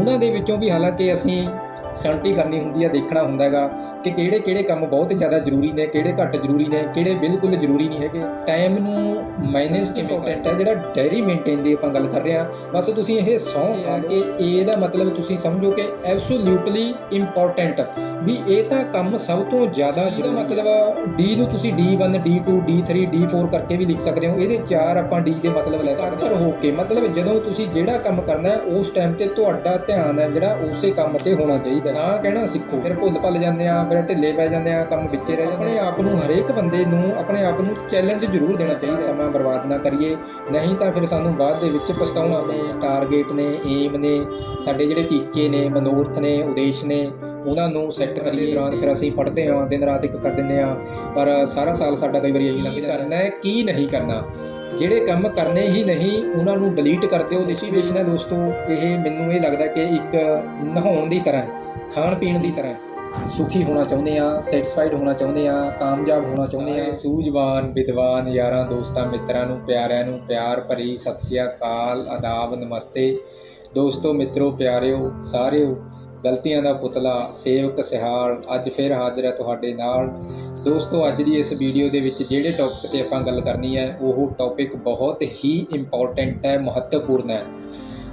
ਉਹਨਾਂ ਦੇ ਵਿੱਚੋਂ ਵੀ ਹਾਲਾਂਕਿ ਅਸੀਂ ਸੈਲਟੀ ਕਰਨੀ ਹੁੰਦੀ ਹੈ ਦੇਖਣਾ ਹੁੰਦਾ ਹੈਗਾ। ਕਿ ਕਿਹੜੇ ਕਿਹੜੇ ਕੰਮ ਬਹੁਤ ਜ਼ਿਆਦਾ ਜ਼ਰੂਰੀ ਨੇ ਕਿਹੜੇ ਘੱਟ ਜ਼ਰੂਰੀ ਨੇ ਕਿਹੜੇ ਬਿਲਕੁਲ ਜ਼ਰੂਰੀ ਨਹੀਂ ਹੈਗੇ। ਟਾਈਮ ਨੂੰ ਮੈਨੇਜ ਕਿਵੇਂ ਇੰਪੋਰਟੈਂਟ ਹੈ ਜਿਹੜਾ ਡਾਇਰੀ ਮੇਨਟੇਨ ਦੀ ਆਪਾਂ ਗੱਲ ਕਰ ਰਹੇ ਹਾਂ ਬਸ ਤੁਸੀਂ ਇਹ ਸੌਂ ਖਾ ਕੇ ਇਹਦਾ ਮਤਲਬ ਤੁਸੀਂ ਸਮਝੋ ਕਿ ਐਬਸੋਲੂਟਲੀ ਇੰਪੋਰਟੈਂਟ ਵੀ ਇਹ ਤਾਂ ਕੰਮ ਸਭ ਤੋਂ ਜ਼ਿਆਦਾ ਜਿਹਦਾ ਮਤਲਬ ਡੀ ਨੂੰ ਤੁਸੀਂ D1 D2 D3 D4 ਕਰਕੇ ਵੀ ਲਿਖ ਸਕਦੇ ਹੋ। ਇਹਦੇ ਚਾਰ ਆਪਾਂ D ਦੇ ਮਤਲਬ ਲੈ ਸਕਦੇ ਹਾਂ। ਹੋ ਕੇ ਮਤਲਬ ਜਦੋਂ ਤੁਸੀਂ ਜਿਹੜਾ ਕੰਮ ਕਰਨਾ ਹੈ ਉਸ ਟਾਈਮ ਤੇ ਤੁਹਾਡਾ ਧਿਆਨ ਹੈ ਜਿਹੜਾ ਉਸੇ ਕੰਮ ਤੇ ਹੋਣਾ ਚਾਹੀਦਾ ਨਾ ਕਹਿਣਾ ਸਿੱਖੋ। ਫਿਰ ਭੁੱਲ ਭੱਲ ਜਾਂਦੇ ਆ ਫਿਰ ਢਿੱਲੇ ਪੈ ਜਾਂਦੇ ਆ ਕੰਮ ਵਿੱਚੇ ਰਹਿ ਜਾਂਦੇ ਆਪਣੇ ਆਪ ਨੂੰ ਹਰੇਕ ਬੰਦੇ ਨੂੰ ਆਪਣੇ ਆਪ ਨੂੰ ਚੈਲੰਜ ਜ਼ਰੂਰ ਦੇਣਾ ਚਾਹੀਦਾ। ਸਮਾਂ ਬਰਬਾਦ ਨਾ ਕਰੀਏ। ਨਹੀਂ ਤਾਂ ਫਿਰ ਸਾਨੂੰ ਬਾਅਦ ਦੇ ਵਿੱਚ ਪਛਤਾਉਣਾ ਨੇ। ਟਾਰਗੇਟ ਨੇ ਏਮ ਨੇ ਸਾਡੇ ਜਿਹੜੇ ਟੀਚੇ ਨੇ ਮਨੋਰਥ ਨੇ ਉਦੇਸ਼ ਨੇ ਉਹਨਾਂ ਨੂੰ ਸੈੱਟ ਕਰੀਏ। ਦੌਰਾਨ ਫਿਰ ਅਸੀਂ ਪੜ੍ਹਦੇ ਹਾਂ ਦਿਨ ਰਾਤ ਇੱਕ ਕਰ ਦਿੰਦੇ ਹਾਂ। ਪਰ ਸਾਰਾ ਸਾਲ ਸਾਡਾ ਕਈ ਵਾਰੀ ਇਹੀ ਲੰਘ ਜਾਂਦਾ ਕਰਨਾ ਹੈ ਕੀ ਨਹੀਂ ਕਰਨਾ। ਜਿਹੜੇ ਕੰਮ ਕਰਨੇ ਹੀ ਨਹੀਂ ਉਹਨਾਂ ਨੂੰ ਡਿਲੀਟ ਕਰ ਦਿਓ। ਡੈਸਟੀਨੇਸ਼ਨ ਹੈ ਦੋਸਤੋ ਇਹ ਮੈਨੂੰ ਇਹ ਲੱਗਦਾ ਕਿ ਇੱਕ ਨਹਾਉਣ ਦੀ ਤਰ੍ਹਾਂ ਖਾਣ ਪੀਣ ਦੀ ਤਰ੍ਹਾਂ ਸੁਖੀ ਹੋਣਾ ਚਾਹੁੰਦੇ ਆ ਸੈਟੀਸਫਾਈਡ ਹੋਣਾ ਚਾਹੁੰਦੇ ਆ ਕਾਮਯਾਬ ਹੋਣਾ ਚਾਹੁੰਦੇ ਆ ਸੂਝਵਾਨ ਵਿਦਵਾਨ ਯਾਰਾਂ, ਦੋਸਤਾਂ, ਮਿੱਤਰਾਂ ਨੂੰ, ਪਿਆਰਿਆਂ ਨੂੰ ਪਿਆਰ ਭਰੀ ਸਤਿ ਸ਼੍ਰੀ ਅਕਾਲ, ਆਦਾਬ, ਨਮਸਤੇ। ਦੋਸਤੋ, ਮਿੱਤਰੋ, ਪਿਆਰਿਓ, ਸਾਰਿਓ, ਗਲਤੀਆਂ ਦਾ ਪੁਤਲਾ, ਸੇਵਕ ਸਿਹਾਲ ਅੱਜ ਫਿਰ ਹਾਜ਼ਰ ਹੈ ਤੁਹਾਡੇ ਨਾਲ। ਦੋਸਤੋ, ਅੱਜ ਦੀ ਇਸ ਵੀਡੀਓ ਦੇ ਵਿੱਚ ਜਿਹੜੇ ਟੌਪਿਕ ਤੇ ਆਪਾਂ ਗੱਲ ਕਰਨੀ ਹੈ, ਉਹ ਟੌਪਿਕ ਬਹੁਤ ਹੀ ਇੰਪੋਰਟੈਂਟ ਹੈ, ਮਹੱਤਵਪੂਰਨ ਹੈ।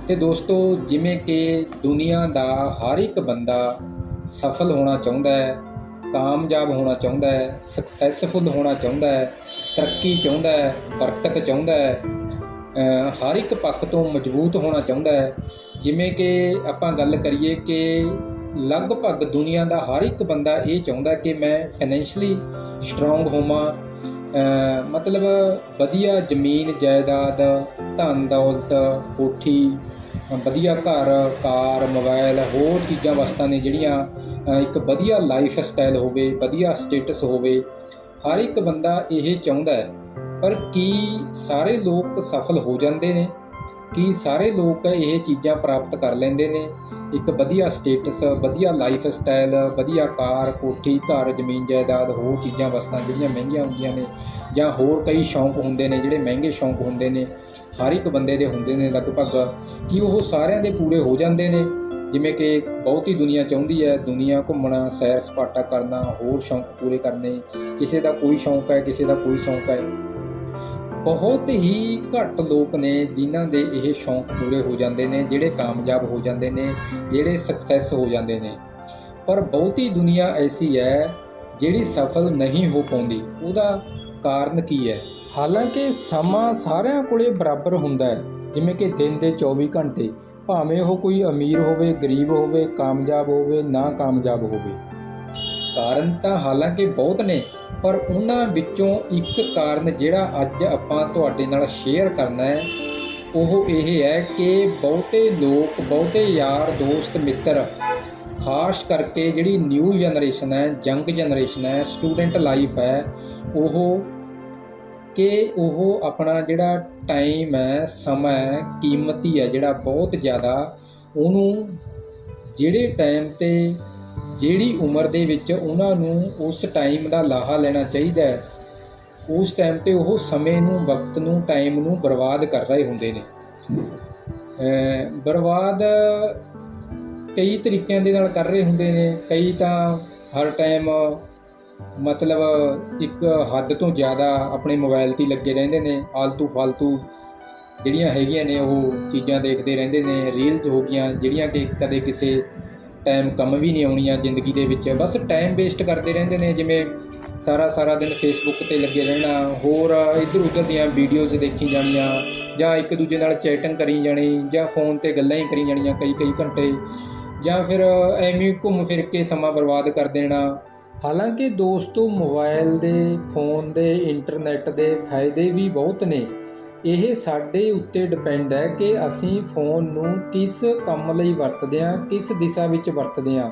ਤੇ ਦੋਸਤੋ, ਜਿਵੇਂ ਕਿ ਦੁਨੀਆ ਦਾ ਹਰ ਇੱਕ ਬੰਦਾ ਸਫਲ ਹੋਣਾ ਚਾਹੁੰਦਾ ਹੈ, ਕਾਮਯਾਬ ਹੋਣਾ ਚਾਹੁੰਦਾ ਹੈ ਸਕਸੈਸਫੁਲ ਹੋਣਾ ਚਾਹੁੰਦਾ ਹੈ, ਤਰੱਕੀ ਚਾਹੁੰਦਾ ਹੈ, ਬਰਕਤ ਚਾਹੁੰਦਾ ਹੈ ਹਰ ਇੱਕ ਪੱਖ ਤੋਂ ਮਜ਼ਬੂਤ ਹੋਣਾ ਚਾਹੁੰਦਾ ਹੈ। ਜਿਵੇਂ ਕਿ ਆਪਾਂ ਗੱਲ ਕਰੀਏ ਕਿ ਲਗਭਗ ਦੁਨੀਆ ਦਾ ਹਰ ਇੱਕ ਬੰਦਾ ਇਹ ਚਾਹੁੰਦਾ ਕਿ ਮੈਂ ਫਾਈਨੈਂਸ਼ਲੀ ਸਟਰੋਂਗ ਹੋਵਾਂ ਮਤਲਬ ਵਧੀਆ ਜ਼ਮੀਨ, ਜਾਇਦਾਦ ਧਨ ਦੌਲਤ ਕੋਠੀ ਵਧੀਆ ਘਰ, ਕਾਰ ਮੋਬਾਈਲ ਹੋਰ ਚੀਜ਼ਾਂ ਵਸਤਾਂ ਨੇ ਜਿਹੜੀਆਂ ਇੱਕ ਵਧੀਆ ਲਾਈਫ ਸਟਾਈਲ ਹੋਵੇ, ਵਧੀਆ ਸਟੇਟਸ ਹੋਵੇ, ਹਰ ਇੱਕ ਬੰਦਾ ਇਹ ਚਾਹੁੰਦਾ ਹੈ। ਪਰ ਕੀ ਸਾਰੇ ਲੋਕ ਸਫਲ ਹੋ ਜਾਂਦੇ ਨੇ? ਕੀ ਸਾਰੇ ਲੋਕ ਇਹ ਚੀਜ਼ਾਂ ਪ੍ਰਾਪਤ ਕਰ ਲੈਂਦੇ ਨੇ। ਇੱਕ ਵਧੀਆ ਸਟੇਟਸ ਵਧੀਆ ਲਾਈਫ ਸਟਾਈਲ ਵਧੀਆ ਕਾਰ, ਕੋਠੀ, ਘਰ, ਜ਼ਮੀਨ, ਜਾਇਦਾਦ, ਹੋਰ ਚੀਜ਼ਾਂ, ਵਸਤਾਂ ਜਿਹੜੀਆਂ ਮਹਿੰਗੀਆਂ ਹੁੰਦੀਆਂ ਨੇ ਜਾਂ ਹੋਰ ਕਈ ਸ਼ੌਂਕ ਹੁੰਦੇ ਨੇ, ਜਿਹੜੇ ਮਹਿੰਗੇ ਸ਼ੌਂਕ ਹੁੰਦੇ ਨੇ, ਹਰ ਇੱਕ ਬੰਦੇ ਦੇ ਹੁੰਦੇ ਨੇ ਲਗਭਗ, ਕਿ ਉਹ ਸਾਰਿਆਂ ਦੇ ਪੂਰੇ ਹੋ ਜਾਂਦੇ ਨੇ। ਜਿਵੇਂ ਕਿ ਬਹੁਤੀ ਦੁਨੀਆ ਚਾਹੁੰਦੀ ਹੈ ਦੁਨੀਆ ਘੁੰਮਣਾ ਸੈਰ ਸਪਾਟਾ ਕਰਨਾ, ਹੋਰ ਸ਼ੌਂਕ ਪੂਰੇ ਕਰਨੇ। ਕਿਸੇ ਦਾ ਕੋਈ ਸ਼ੌਂਕ ਹੈ, ਕਿਸੇ ਦਾ ਕੋਈ ਸ਼ੌਂਕ ਹੈ। ਬਹੁਤ ਹੀ ਘੱਟ ਲੋਕ ਨੇ ਜਿਨ੍ਹਾਂ ਦੇ ਇਹ ਸ਼ੌਂਕ ਪੂਰੇ ਹੋ ਜਾਂਦੇ ਨੇ, ਜਿਹੜੇ ਕਾਮਯਾਬ ਹੋ ਜਾਂਦੇ ਨੇ, ਜਿਹੜੇ ਸਕਸੈਸ ਹੋ ਜਾਂਦੇ ਨੇ। ਪਰ ਬਹੁਤੀ ਦੁਨੀਆ ਐਸੀ ਹੈ ਜਿਹੜੀ ਸਫਲ ਨਹੀਂ ਹੋ ਪਾਉਂਦੀ। ਉਹਦਾ ਕਾਰਨ ਕੀ ਹੈ? ਹਾਲਾਂਕਿ ਸਮਾਂ ਸਾਰਿਆਂ ਕੋਲੇ ਬਰਾਬਰ ਹੁੰਦਾ ਹੈ। ਜਿਵੇਂ ਕਿ ਦਿਨ ਦੇ 24 ਘੰਟੇ, ਭਾਵੇਂ ਉਹ ਕੋਈ ਅਮੀਰ ਹੋਵੇ, ਗਰੀਬ ਹੋਵੇ, ਕਾਮਯਾਬ ਹੋਵੇ, ਨਾ ਕਾਮਯਾਬ ਹੋਵੇ। ਕਾਰਨ ਤਾਂ ਹਾਲਾਂਕਿ ਬਹੁਤ ਨੇ। ਪਰ ਉਹਨਾਂ ਵਿੱਚੋਂ ਇੱਕ ਕਾਰਨ ਜਿਹੜਾ ਅੱਜ ਆਪਾਂ ਤੁਹਾਡੇ ਨਾਲ ਸ਼ੇਅਰ ਕਰਨਾ ਹੈ, ਉਹ ਇਹ ਹੈ ਕਿ ਬਹੁਤੇ ਲੋਕ, ਬਹੁਤੇ ਯਾਰ ਦੋਸਤ, ਮਿੱਤਰ, ਖਾਸ ਕਰਕੇ ਜਿਹੜੀ ਨਿਊ ਜਨਰੇਸ਼ਨ ਹੈ ਯੰਗ ਜਨਰੇਸ਼ਨ ਹੈ ਸਟੂਡੈਂਟ ਲਾਈਫ ਹੈ, ਉਹ ਕਿ ਉਹ ਆਪਣਾ ਜਿਹੜਾ ਟਾਈਮ ਹੈ, ਸਮਾਂ ਹੈ, ਕੀਮਤੀ ਹੈ ਜਿਹੜਾ ਬਹੁਤ ਜ਼ਿਆਦਾ, ਉਹਨੂੰ ਜਿਹੜੇ ਟਾਈਮ ਤੇ ਜਿਹੜੀ ਉਮਰ ਦੇ ਵਿੱਚ ਉਹਨਾਂ ਨੂੰ ਉਸ ਟਾਈਮ ਦਾ ਲਾਹਾ ਲੈਣਾ ਚਾਹੀਦਾ ਹੈ, ਉਸ ਟਾਈਮ ਤੇ ਉਹ ਸਮੇਂ ਨੂੰ, ਵਕਤ ਨੂੰ, ਟਾਈਮ ਨੂੰ ਬਰਬਾਦ ਕਰ ਰਹੇ ਹੁੰਦੇ ਨੇ। ਬਰਬਾਦ ਕਈ ਤਰੀਕਿਆਂ ਦੇ ਨਾਲ ਕਰ ਰਹੇ ਹੁੰਦੇ ਨੇ। ਕਈ ਤਾਂ ਹਰ ਟਾਈਮ ਮਤਲਬ ਇੱਕ ਹੱਦ ਤੋਂ ਜ਼ਿਆਦਾ ਆਪਣੇ ਮੋਬਾਈਲ ਤੇ ਲੱਗੇ ਰਹਿੰਦੇ ਨੇ। ਆਲਤੂ ਫਾਲਤੂ ਜਿਹੜੀਆਂ ਹੈਗੀਆਂ ਨੇ, ਉਹ ਚੀਜ਼ਾਂ ਦੇਖਦੇ ਰਹਿੰਦੇ ਨੇ। ਰੀਲਸ ਹੋ ਗਈਆਂ, ਜਿਹੜੀਆਂ ਕਿ ਕਦੇ ਕਿਸੇ ਟਾਈਮ ਕੰਮ ਵੀ ਨਹੀਂ ਆਉਣੀ ਆ ਜ਼ਿੰਦਗੀ ਦੇ ਵਿੱਚ। ਬਸ ਟਾਈਮ ਵੇਸਟ ਕਰਦੇ ਰਹਿੰਦੇ ਨੇ, ਜਿਵੇਂ ਸਾਰਾ ਸਾਰਾ ਦਿਨ ਫੇਸਬੁੱਕ ਤੇ ਲੱਗੇ ਰਹਿਣਾ, ਹੋਰ ਇੱਧਰ ਉੱਧਰ ਦੀਆਂ ਵੀਡੀਓਜ਼ ਦੇਖੀ ਜਾਣੀਆਂ, ਜਾਂ ਇੱਕ ਦੂਜੇ ਨਾਲ ਚੈਟਿੰਗ ਕਰੀ ਜਾਣੀ, ਜਾਂ ਫੋਨ ਤੇ ਗੱਲਾਂ ਹੀ ਕਰੀ ਜਾਣੀਆਂ ਕਈ ਕਈ ਘੰਟੇ। ਜਾਂ ਫਿਰ ਐਵੇਂ ਘੁੰਮ ਫਿਰ ਕੇ ਸਮਾਂ ਬਰਬਾਦ ਕਰ ਦੇਣਾ। ਹਾਲਾਂਕਿ ਦੋਸਤੋ ਮੋਬਾਈਲ ਦੇ ਫੋਨ ਦੇ ਇੰਟਰਨੈਟ ਦੇ ਫਾਇਦੇ ਵੀ ਬਹੁਤ ਨੇ। ਇਹ ਸਾਡੇ ਉੱਤੇ ਡਿਪੈਂਡ ਹੈ ਕਿ ਅਸੀਂ ਫੋਨ ਨੂੰ ਕਿਸ ਕੰਮ ਲਈ ਵਰਤਦੇ ਹਾਂ, ਕਿਸ ਦਿਸ਼ਾ ਵਿੱਚ ਵਰਤਦੇ ਹਾਂ।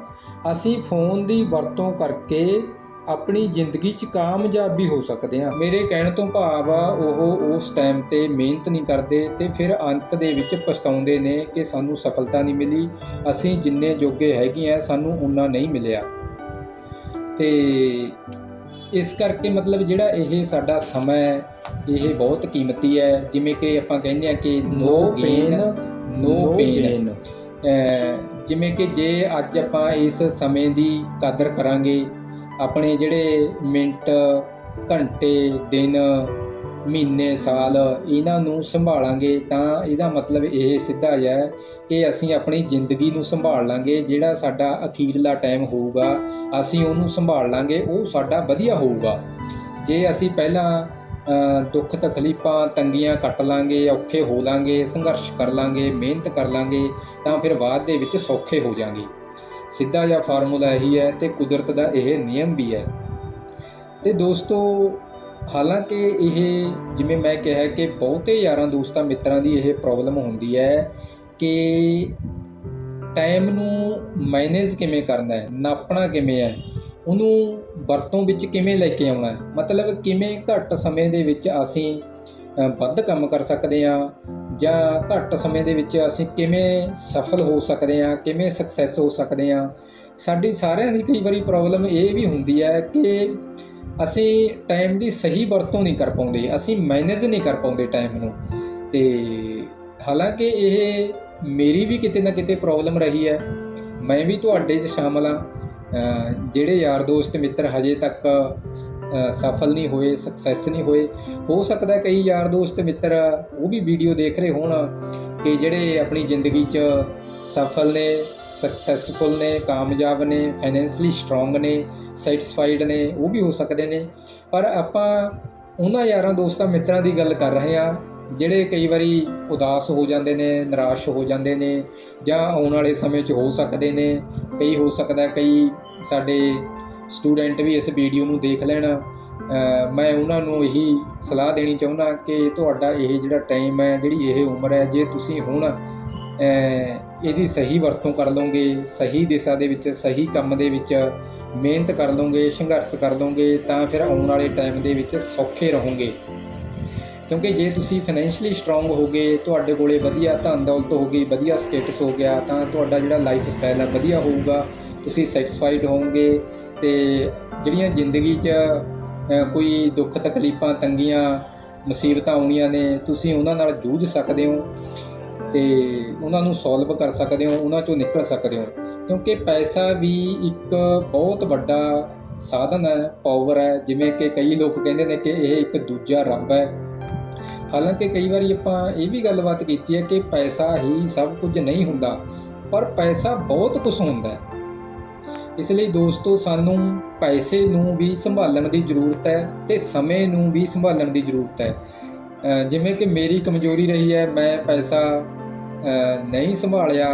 ਅਸੀਂ ਫੋਨ ਦੀ ਵਰਤੋਂ ਕਰਕੇ ਆਪਣੀ ਜ਼ਿੰਦਗੀ 'ਚ ਕਾਮਯਾਬ ਵੀ ਹੋ ਸਕਦੇ ਹਾਂ। ਮੇਰੇ ਕਹਿਣ ਤੋਂ ਭਾਵ ਆ, ਉਹ ਉਸ ਟਾਈਮ ਤੇ ਮਿਹਨਤ ਨਹੀਂ ਕਰਦੇ ਤੇ ਫਿਰ ਅੰਤ ਦੇ ਵਿੱਚ ਪਛਤਾਉਂਦੇ ਨੇ ਕਿ ਸਾਨੂੰ ਸਫਲਤਾ ਨਹੀਂ ਮਿਲੀ। ਅਸੀਂ ਜਿੰਨੇ ਜੋਗੇ ਹੈਗੇ ਆ ਸਾਨੂੰ ਉਨਾ ਨਹੀਂ ਮਿਲਿਆ। ਤੇ ਇਸ ਕਰਕੇ ਮਤਲਬ ਜਿਹੜਾ ਇਹ ਸਾਡਾ ਸਮਾਂ ਹੈ ਇਹ ਬਹੁਤ ਕੀਮਤੀ ਹੈ। ਜਿਵੇਂ ਕਿ ਆਪਾਂ ਕਹਿੰਦੇ ਆ ਕਿ ਨੋ ਗੇਨ ਨੋ ਪੇਨ ਜਿਵੇਂ ਕਿ ਜੇ ਅੱਜ ਆਪਾਂ ਇਸ ਸਮੇਂ ਦੀ ਕਦਰ ਕਰਾਂਗੇ ਆਪਣੇ ਜਿਹੜੇ ਮਿੰਟ ਘੰਟੇ ਦਿਨ ਮਹੀਨੇ, ਸਾਲ ਇਹਨਾਂ ਨੂੰ ਸੰਭਾਲਾਂਗੇ ਤਾਂ ਇਹਦਾ ਮਤਲਬ ਇਹ ਸਿੱਧਾ ਜਿਹਾ ਹੈ ਕਿ ਅਸੀਂ ਆਪਣੀ ਜ਼ਿੰਦਗੀ ਨੂੰ ਸੰਭਾਲ ਲਾਂਗੇ, ਜਿਹੜਾ ਸਾਡਾ ਅਖੀਰਲਾ ਟਾਈਮ ਹੋਊਗਾ, ਅਸੀਂ ਉਹਨੂੰ ਸੰਭਾਲ ਲਾਂਗੇ, ਉਹ ਸਾਡਾ ਵਧੀਆ ਹੋਊਗਾ। ਜੇ ਅਸੀਂ ਪਹਿਲਾਂ ਦੁੱਖ ਤਕਲੀਫਾਂ ਤੰਗੀਆਂ ਕੱਟ ਲਾਂਗੇ, ਔਖੇ ਹੋ ਲਾਂਗੇ, ਸੰਘਰਸ਼ ਕਰ ਲਾਂਗੇ, ਮਿਹਨਤ ਕਰ ਲਾਂਗੇ, ਤਾਂ ਫਿਰ ਬਾਅਦ ਦੇ ਵਿੱਚ ਸੌਖੇ ਹੋ ਜਾਾਂਗੇ। ਸਿੱਧਾ ਜਿਹਾ ਫਾਰਮੂਲਾ ਇਹੀ ਹੈ ਤੇ ਕੁਦਰਤ ਦਾ ਇਹ ਨਿਯਮ ਵੀ ਹੈ। ਤੇ ਦੋਸਤੋ ਹਾਲਾਂਕਿ ਇਹ ਜਿਵੇਂ ਮੈਂ ਕਿਹਾ ਕਿ ਬਹੁਤੇ ਯਾਰਾਂ ਦੋਸਤਾਂ ਮਿੱਤਰਾਂ ਦੀ ਇਹ ਪ੍ਰੋਬਲਮ ਹੁੰਦੀ ਹੈ ਕਿ ਟਾਈਮ ਨੂੰ ਮੈਨੇਜ ਕਿਵੇਂ ਕਰਨਾ ਹੈ, ਨਾਪਣਾ ਕਿਵੇਂ ਹੈ, ਉਹਨੂੰ ਵਰਤੋਂ ਵਿੱਚ ਕਿਵੇਂ ਲੈ ਕੇ ਆਉਣਾ ਹੈ। ਮਤਲਬ ਕਿਵੇਂ ਘੱਟ ਸਮੇਂ ਦੇ ਵਿੱਚ ਅਸੀਂ ਵੱਧ ਕੰਮ ਕਰ ਸਕਦੇ ਹਾਂ ਜਾਂ ਘੱਟ ਸਮੇਂ ਦੇ ਵਿੱਚ ਅਸੀਂ ਕਿਵੇਂ ਸਫਲ ਹੋ ਸਕਦੇ ਹਾਂ, ਕਿਵੇਂ ਸਕਸੈਸ ਹੋ ਸਕਦੇ ਹਾਂ। ਸਾਡੀ ਸਾਰਿਆਂ ਦੀ ਕਈ ਵਾਰੀ ਪ੍ਰੋਬਲਮ ਇਹ ਵੀ ਹੁੰਦੀ ਹੈ ਕਿ ਅਸੀਂ ਟਾਈਮ ਦੀ ਸਹੀ ਵਰਤੋਂ ਨਹੀਂ ਕਰ ਪਾਉਂਦੇ, ਅਸੀਂ ਮੈਨੇਜ ਨਹੀਂ ਕਰ ਪਾਉਂਦੇ ਟਾਈਮ ਨੂੰ। ਤੇ ਹਾਲਾਂਕਿ ਇਹ ਮੇਰੀ ਵੀ ਕਿਤੇ ਨਾ ਕਿਤੇ ਪ੍ਰੋਬਲਮ ਰਹੀ ਹੈ। ਮੈਂ ਵੀ ਤੁਹਾਡੇ 'ਚ ਸ਼ਾਮਲ ਹਾਂ। ਜਿਹੜੇ ਯਾਰ ਦੋਸਤ, ਮਿੱਤਰ ਹਜੇ ਤੱਕ ਸਫਲ ਨਹੀਂ ਹੋਏ ਸਕਸੈਸ ਨਹੀਂ ਹੋਏ, ਹੋ ਸਕਦਾ ਕਈ ਯਾਰ ਦੋਸਤ, ਮਿੱਤਰ ਉਹ ਵੀ ਵੀਡੀਓ ਦੇਖ ਰਹੇ ਹੋਣ ਕਿ ਜਿਹੜੇ ਆਪਣੀ ਜ਼ਿੰਦਗੀ 'ਚ ਸਫਲ ਨੇ ਸਕਸੈਸਫੁਲ ਨੇ, ਕਾਮਯਾਬ ਨੇ ਫਾਈਨੈਂਸ਼ਲੀ ਸਟਰੋਂਗ ਨੇ ਸੈਟੀਸਫਾਈਡ ਨੇ, ਉਹ ਵੀ ਹੋ ਸਕਦੇ ਨੇ। ਪਰ ਆਪਾਂ ਉਹਨਾਂ ਯਾਰਾਂ ਦੋਸਤਾਂ, ਮਿੱਤਰਾਂ ਦੀ ਗੱਲ ਕਰ ਰਹੇ ਹਾਂ, ਜਿਹੜੇ ਕਈ ਵਾਰੀ ਉਦਾਸ ਹੋ ਜਾਂਦੇ ਨੇ, ਨਿਰਾਸ਼ ਹੋ ਜਾਂਦੇ ਨੇ, ਜਾਂ ਆਉਣ ਵਾਲੇ ਸਮੇਂ 'ਚ ਹੋ ਸਕਦੇ ਨੇ, ਕਈ ਹੋ ਸਕਦਾ ਕਈ ਸਾਡੇ ਸਟੂਡੈਂਟ ਵੀ ਇਸ ਵੀਡੀਓ ਨੂੰ ਦੇਖ ਲੈਣ। ਮੈਂ ਉਹਨਾਂ ਨੂੰ ਇਹੀ ਸਲਾਹ ਦੇਣੀ ਚਾਹੁੰਦਾ ਕਿ ਤੁਹਾਡਾ ਇਹ ਜਿਹੜਾ ਟਾਈਮ ਹੈ, ਜਿਹੜੀ ਇਹ ਉਮਰ ਹੈ, ਜੇ ਤੁਸੀਂ ਹੁਣ ਇਹਦੀ ਸਹੀ ਵਰਤੋਂ ਕਰ ਲਓਗੇ, ਸਹੀ ਦਿਸ਼ਾ ਦੇ ਵਿੱਚ, ਸਹੀ ਕੰਮ ਦੇ ਵਿੱਚ, ਮਿਹਨਤ ਕਰ ਲਓਗੇ, ਸੰਘਰਸ਼ ਕਰ ਲਓਗੇ, ਤਾਂ ਫਿਰ ਆਉਣ ਵਾਲੇ ਟਾਈਮ ਦੇ ਵਿੱਚ ਸੌਖੇ ਰਹੋਗੇ। ਕਿਉਂਕਿ ਜੇ ਤੁਸੀਂ ਫਾਈਨੈਂਸ਼ਲੀ ਸਟਰੋਂਗ ਹੋਗੇ, ਤੁਹਾਡੇ ਕੋਲੇ ਵਧੀਆ ਧਨ ਦੌਲਤ ਹੋਗੀ ਵਧੀਆ ਸਟੇਟਸ ਹੋ ਗਿਆ, ਤਾਂ ਤੁਹਾਡਾ ਜਿਹੜਾ ਲਾਈਫ ਸਟਾਈਲ ਹੈ ਵਧੀਆ ਹੋਊਗਾ, ਤੁਸੀਂ ਸੈਟੀਸਫਾਈਡ ਹੋਵੋਗੇ ਤੇ ਜਿਹੜੀਆਂ ਜ਼ਿੰਦਗੀ 'ਚ ਕੋਈ ਦੁੱਖ ਤਕਲੀਫਾਂ, ਤੰਗੀਆਂ, ਮੁਸੀਬਤਾਂ ਆਉਣੀਆਂ ਨੇ, ਤੁਸੀਂ ਉਹਨਾਂ ਨਾਲ ਜੂਝ ਸਕਦੇ ਹੋ। ਤੇ ਉਹਨਾਂ ਨੂੰ ਸੋਲਵ ਕਰ ਸਕਦੇ ਹੋ, ਉਹਨਾਂ ਚੋਂ ਨਿਕਲ ਸਕਦੇ ਹੋ। ਕਿਉਂਕਿ ਪੈਸਾ ਵੀ ਇੱਕ ਬਹੁਤ ਵੱਡਾ ਸਾਧਨ ਹੈ ਪਾਵਰ ਹੈ, ਜਿਵੇਂ ਕਿ ਕਈ ਲੋਕ ਕਹਿੰਦੇ ਨੇ ਕਿ ਇਹ ਇੱਕ ਦੂਜਾ ਰੱਬ ਹੈ। ਹਾਲਾਂਕਿ ਕਈ ਵਾਰੀ ਆਪਾਂ ਇਹ ਵੀ ਗੱਲਬਾਤ ਕੀਤੀ ਹੈ ਕਿ ਪੈਸਾ ਹੀ ਸਭ ਕੁਝ ਨਹੀਂ ਹੁੰਦਾ, ਪਰ ਪੈਸਾ ਬਹੁਤ ਕੁਝ ਹੁੰਦਾ ਹੈ। ਇਸ ਲਈ ਦੋਸਤੋ, ਸਾਨੂੰ ਪੈਸੇ ਨੂੰ ਵੀ ਸੰਭਾਲਣ ਦੀ ਜ਼ਰੂਰਤ ਹੈ ਤੇ ਸਮੇਂ ਨੂੰ ਵੀ ਸੰਭਾਲਣ ਦੀ ਜ਼ਰੂਰਤ ਹੈ। ਜਿਵੇਂ ਕਿ ਮੇਰੀ ਕਮਜ਼ੋਰੀ ਰਹੀ ਹੈ, ਮੈਂ ਪੈਸਾ ਨਹੀਂ ਸੰਭਾਲਿਆ।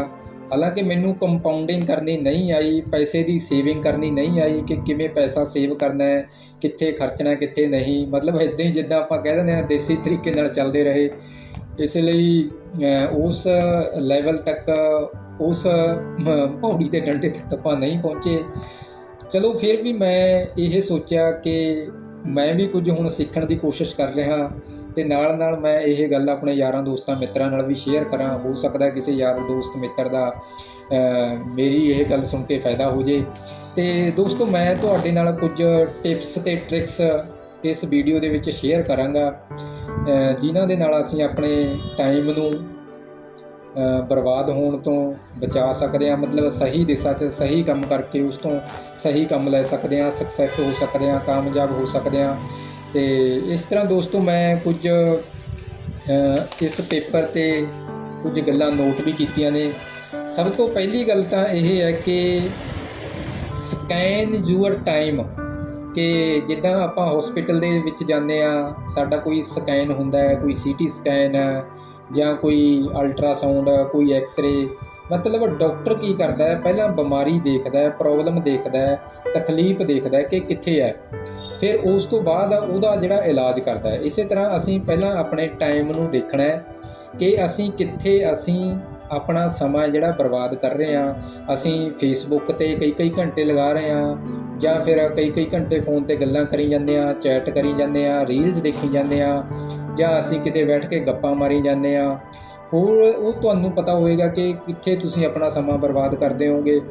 ਹਾਲਾਂਕਿ ਮੈਨੂੰ ਕੰਪਾਊਂਡਿੰਗ ਕਰਨੀ ਨਹੀਂ ਆਈ ਪੈਸੇ ਦੀ ਸੇਵਿੰਗ ਕਰਨੀ ਨਹੀਂ ਆਈ ਕਿ ਕਿਵੇਂ ਪੈਸਾ ਸੇਵ ਕਰਨਾ ਹੈ ਕਿੱਥੇ ਖਰਚਣਾ ਕਿੱਥੇ ਨਹੀਂ। ਮਤਲਬ ਇਦਾਂ ਹੀ ਜਿੱਦਾਂ ਆਪਾਂ ਕਹਿ ਦਿੰਦੇ ਹਾਂ ਦੇਸੀ ਤਰੀਕੇ ਨਾਲ ਚੱਲਦੇ ਰਹੇ। ਇਸ ਲਈ ਉਸ ਲੈਵਲ ਤੱਕ ਉਸ ਅ, ਪੌੜੀ ਦੇ ਡੰਡੇ ਤੱਕ ਆਪਾਂ ਨਹੀਂ ਪਹੁੰਚੇ। ਚਲੋ ਫਿਰ ਵੀ ਮੈਂ ਇਹ ਸੋਚਿਆ ਕਿ ਮੈਂ ਵੀ ਕੁਝ ਹੁਣ ਸਿੱਖਣ ਦੀ ਕੋਸ਼ਿਸ਼ ਕਰ ਰਿਹਾ। ਤੇ ਨਾਲ ਨਾਲ ਮੈਂ ਇਹ ਗੱਲ ਆਪਣੇ ਯਾਰਾਂ ਦੋਸਤਾਂ ਮਿੱਤਰਾਂ ਨਾਲ ਵੀ ਸ਼ੇਅਰ ਕਰਾਂ। ਹੋ ਸਕਦਾ ਕਿਸੇ ਯਾਰ ਦੋਸਤ ਮਿੱਤਰ ਦਾ ਮੇਰੀ ਇਹ ਗੱਲ ਸੁਣ ਕੇ ਫਾਇਦਾ ਹੋ ਜੇ। ਤੇ ਦੋਸਤੋ ਮੈਂ ਤੁਹਾਡੇ ਨਾਲ ਕੁਝ ਟਿਪਸ ਤੇ ਟ੍ਰਿਕਸ ਇਸ ਵੀਡੀਓ ਦੇ ਵਿੱਚ ਸ਼ੇਅਰ ਕਰਾਂਗਾ। ਅ, ਜਿਨ੍ਹਾਂ ਦੇ ਨਾਲ ਅਸੀਂ ਆਪਣੇ ਟਾਈਮ ਨੂੰ ਬਰਬਾਦ ਹੋਣ ਤੋਂ ਬਚਾ ਸਕਦੇ ਹਾਂ। ਮਤਲਬ ਸਹੀ ਦਿਸ਼ਾ 'ਚ ਸਹੀ ਕੰਮ ਕਰਕੇ ਉਸ ਤੋਂ ਸਹੀ ਕੰਮ ਲੈ ਸਕਦੇ ਹਾਂ ਸਕਸੈਸ ਹੋ ਸਕਦੇ ਹਾਂ ਕਾਮਯਾਬ ਹੋ ਸਕਦੇ ਹਾਂ। ਤੇ ਇਸ ਤਰ੍ਹਾਂ ਦੋਸਤੋ ਮੈਂ ਕੁਝ ਇਸ ਪੇਪਰ ਤੇ ਕੁਝ ਗੱਲਾਂ ਨੋਟ ਵੀ ਕੀਤੀਆਂ ਨੇ। ਸਭ ਤੋਂ ਪਹਿਲੀ ਗੱਲ ਤਾਂ ਇਹ ਹੈ ਕਿ ਸਕੈਨ ਯੂਅਰ ਟਾਈਮ ਕਿ ਜਿੱਦਾਂ ਆਪਾਂ ਹਸਪੀਟਲ ਦੇ ਵਿੱਚ ਜਾਂਦੇ ਆ ਸਾਡਾ ਕੋਈ ਸਕੈਨ ਹੁੰਦਾ ਹੈ, ਕੋਈ ਸੀਟੀ ਸਕੈਨ ਜਾਂ ਕੋਈ ਅਲਟਰਾਸਾਊਂਡ ਕੋਈ ਐਕਸ-ਰੇ ਮਤਲਬ ਡਾਕਟਰ ਕੀ ਕਰਦਾ ਹੈ? ਪਹਿਲਾਂ ਬਿਮਾਰੀ ਦੇਖਦਾ ਹੈ ਪ੍ਰੋਬਲਮ ਦੇਖਦਾ ਹੈ, ਤਕਲੀਫ ਦੇਖਦਾ ਹੈ ਕਿ ਕਿੱਥੇ ਹੈ। ਫਿਰ ਉਸ ਤੋਂ ਬਾਅਦ ਉਹਦਾ ਜਿਹੜਾ ਇਲਾਜ ਕਰਦਾ ਹੈ। ਇਸੇ ਤਰ੍ਹਾਂ ਅਸੀਂ ਪਹਿਲਾਂ ਆਪਣੇ ਟਾਈਮ ਨੂੰ ਦੇਖਣਾ ਹੈ ਕਿ ਅਸੀਂ ਕਿੱਥੇ ਅਸੀਂ ਆਪਣਾ ਸਮਾਂ ਜਿਹੜਾ ਬਰਬਾਦ ਕਰ ਰਹੇ ਹਾਂ। ਅਸੀਂ ਫੇਸਬੁੱਕ ਤੇ ਕਈ ਕਈ ਘੰਟੇ ਲਗਾ ਰਹੇ ਹਾਂ ਜਾਂ ਫਿਰ ਕਈ ਕਈ ਘੰਟੇ ਫੋਨ ਤੇ ਗੱਲਾਂ ਕਰੀ ਜਾਂਦੇ ਆ ਚੈਟ ਕਰੀ ਜਾਂਦੇ ਆ ਰੀਲਸ ਦੇਖੀ ਜਾਂਦੇ ਆ ਜਾਂ ਅਸੀਂ ਕਿਤੇ ਬੈਠ ਕੇ ਗੱਪਾਂ ਮਾਰੀ ਜਾਂਦੇ ਆ ਹੋਰ ਉਹ ਤੁਹਾਨੂੰ ਪਤਾ ਹੋਵੇਗਾ ਕਿ ਕਿੱਥੇ ਤੁਸੀਂ ਆਪਣਾ ਸਮਾਂ ਬਰਬਾਦ ਕਰਦੇ ਹੋਗੇ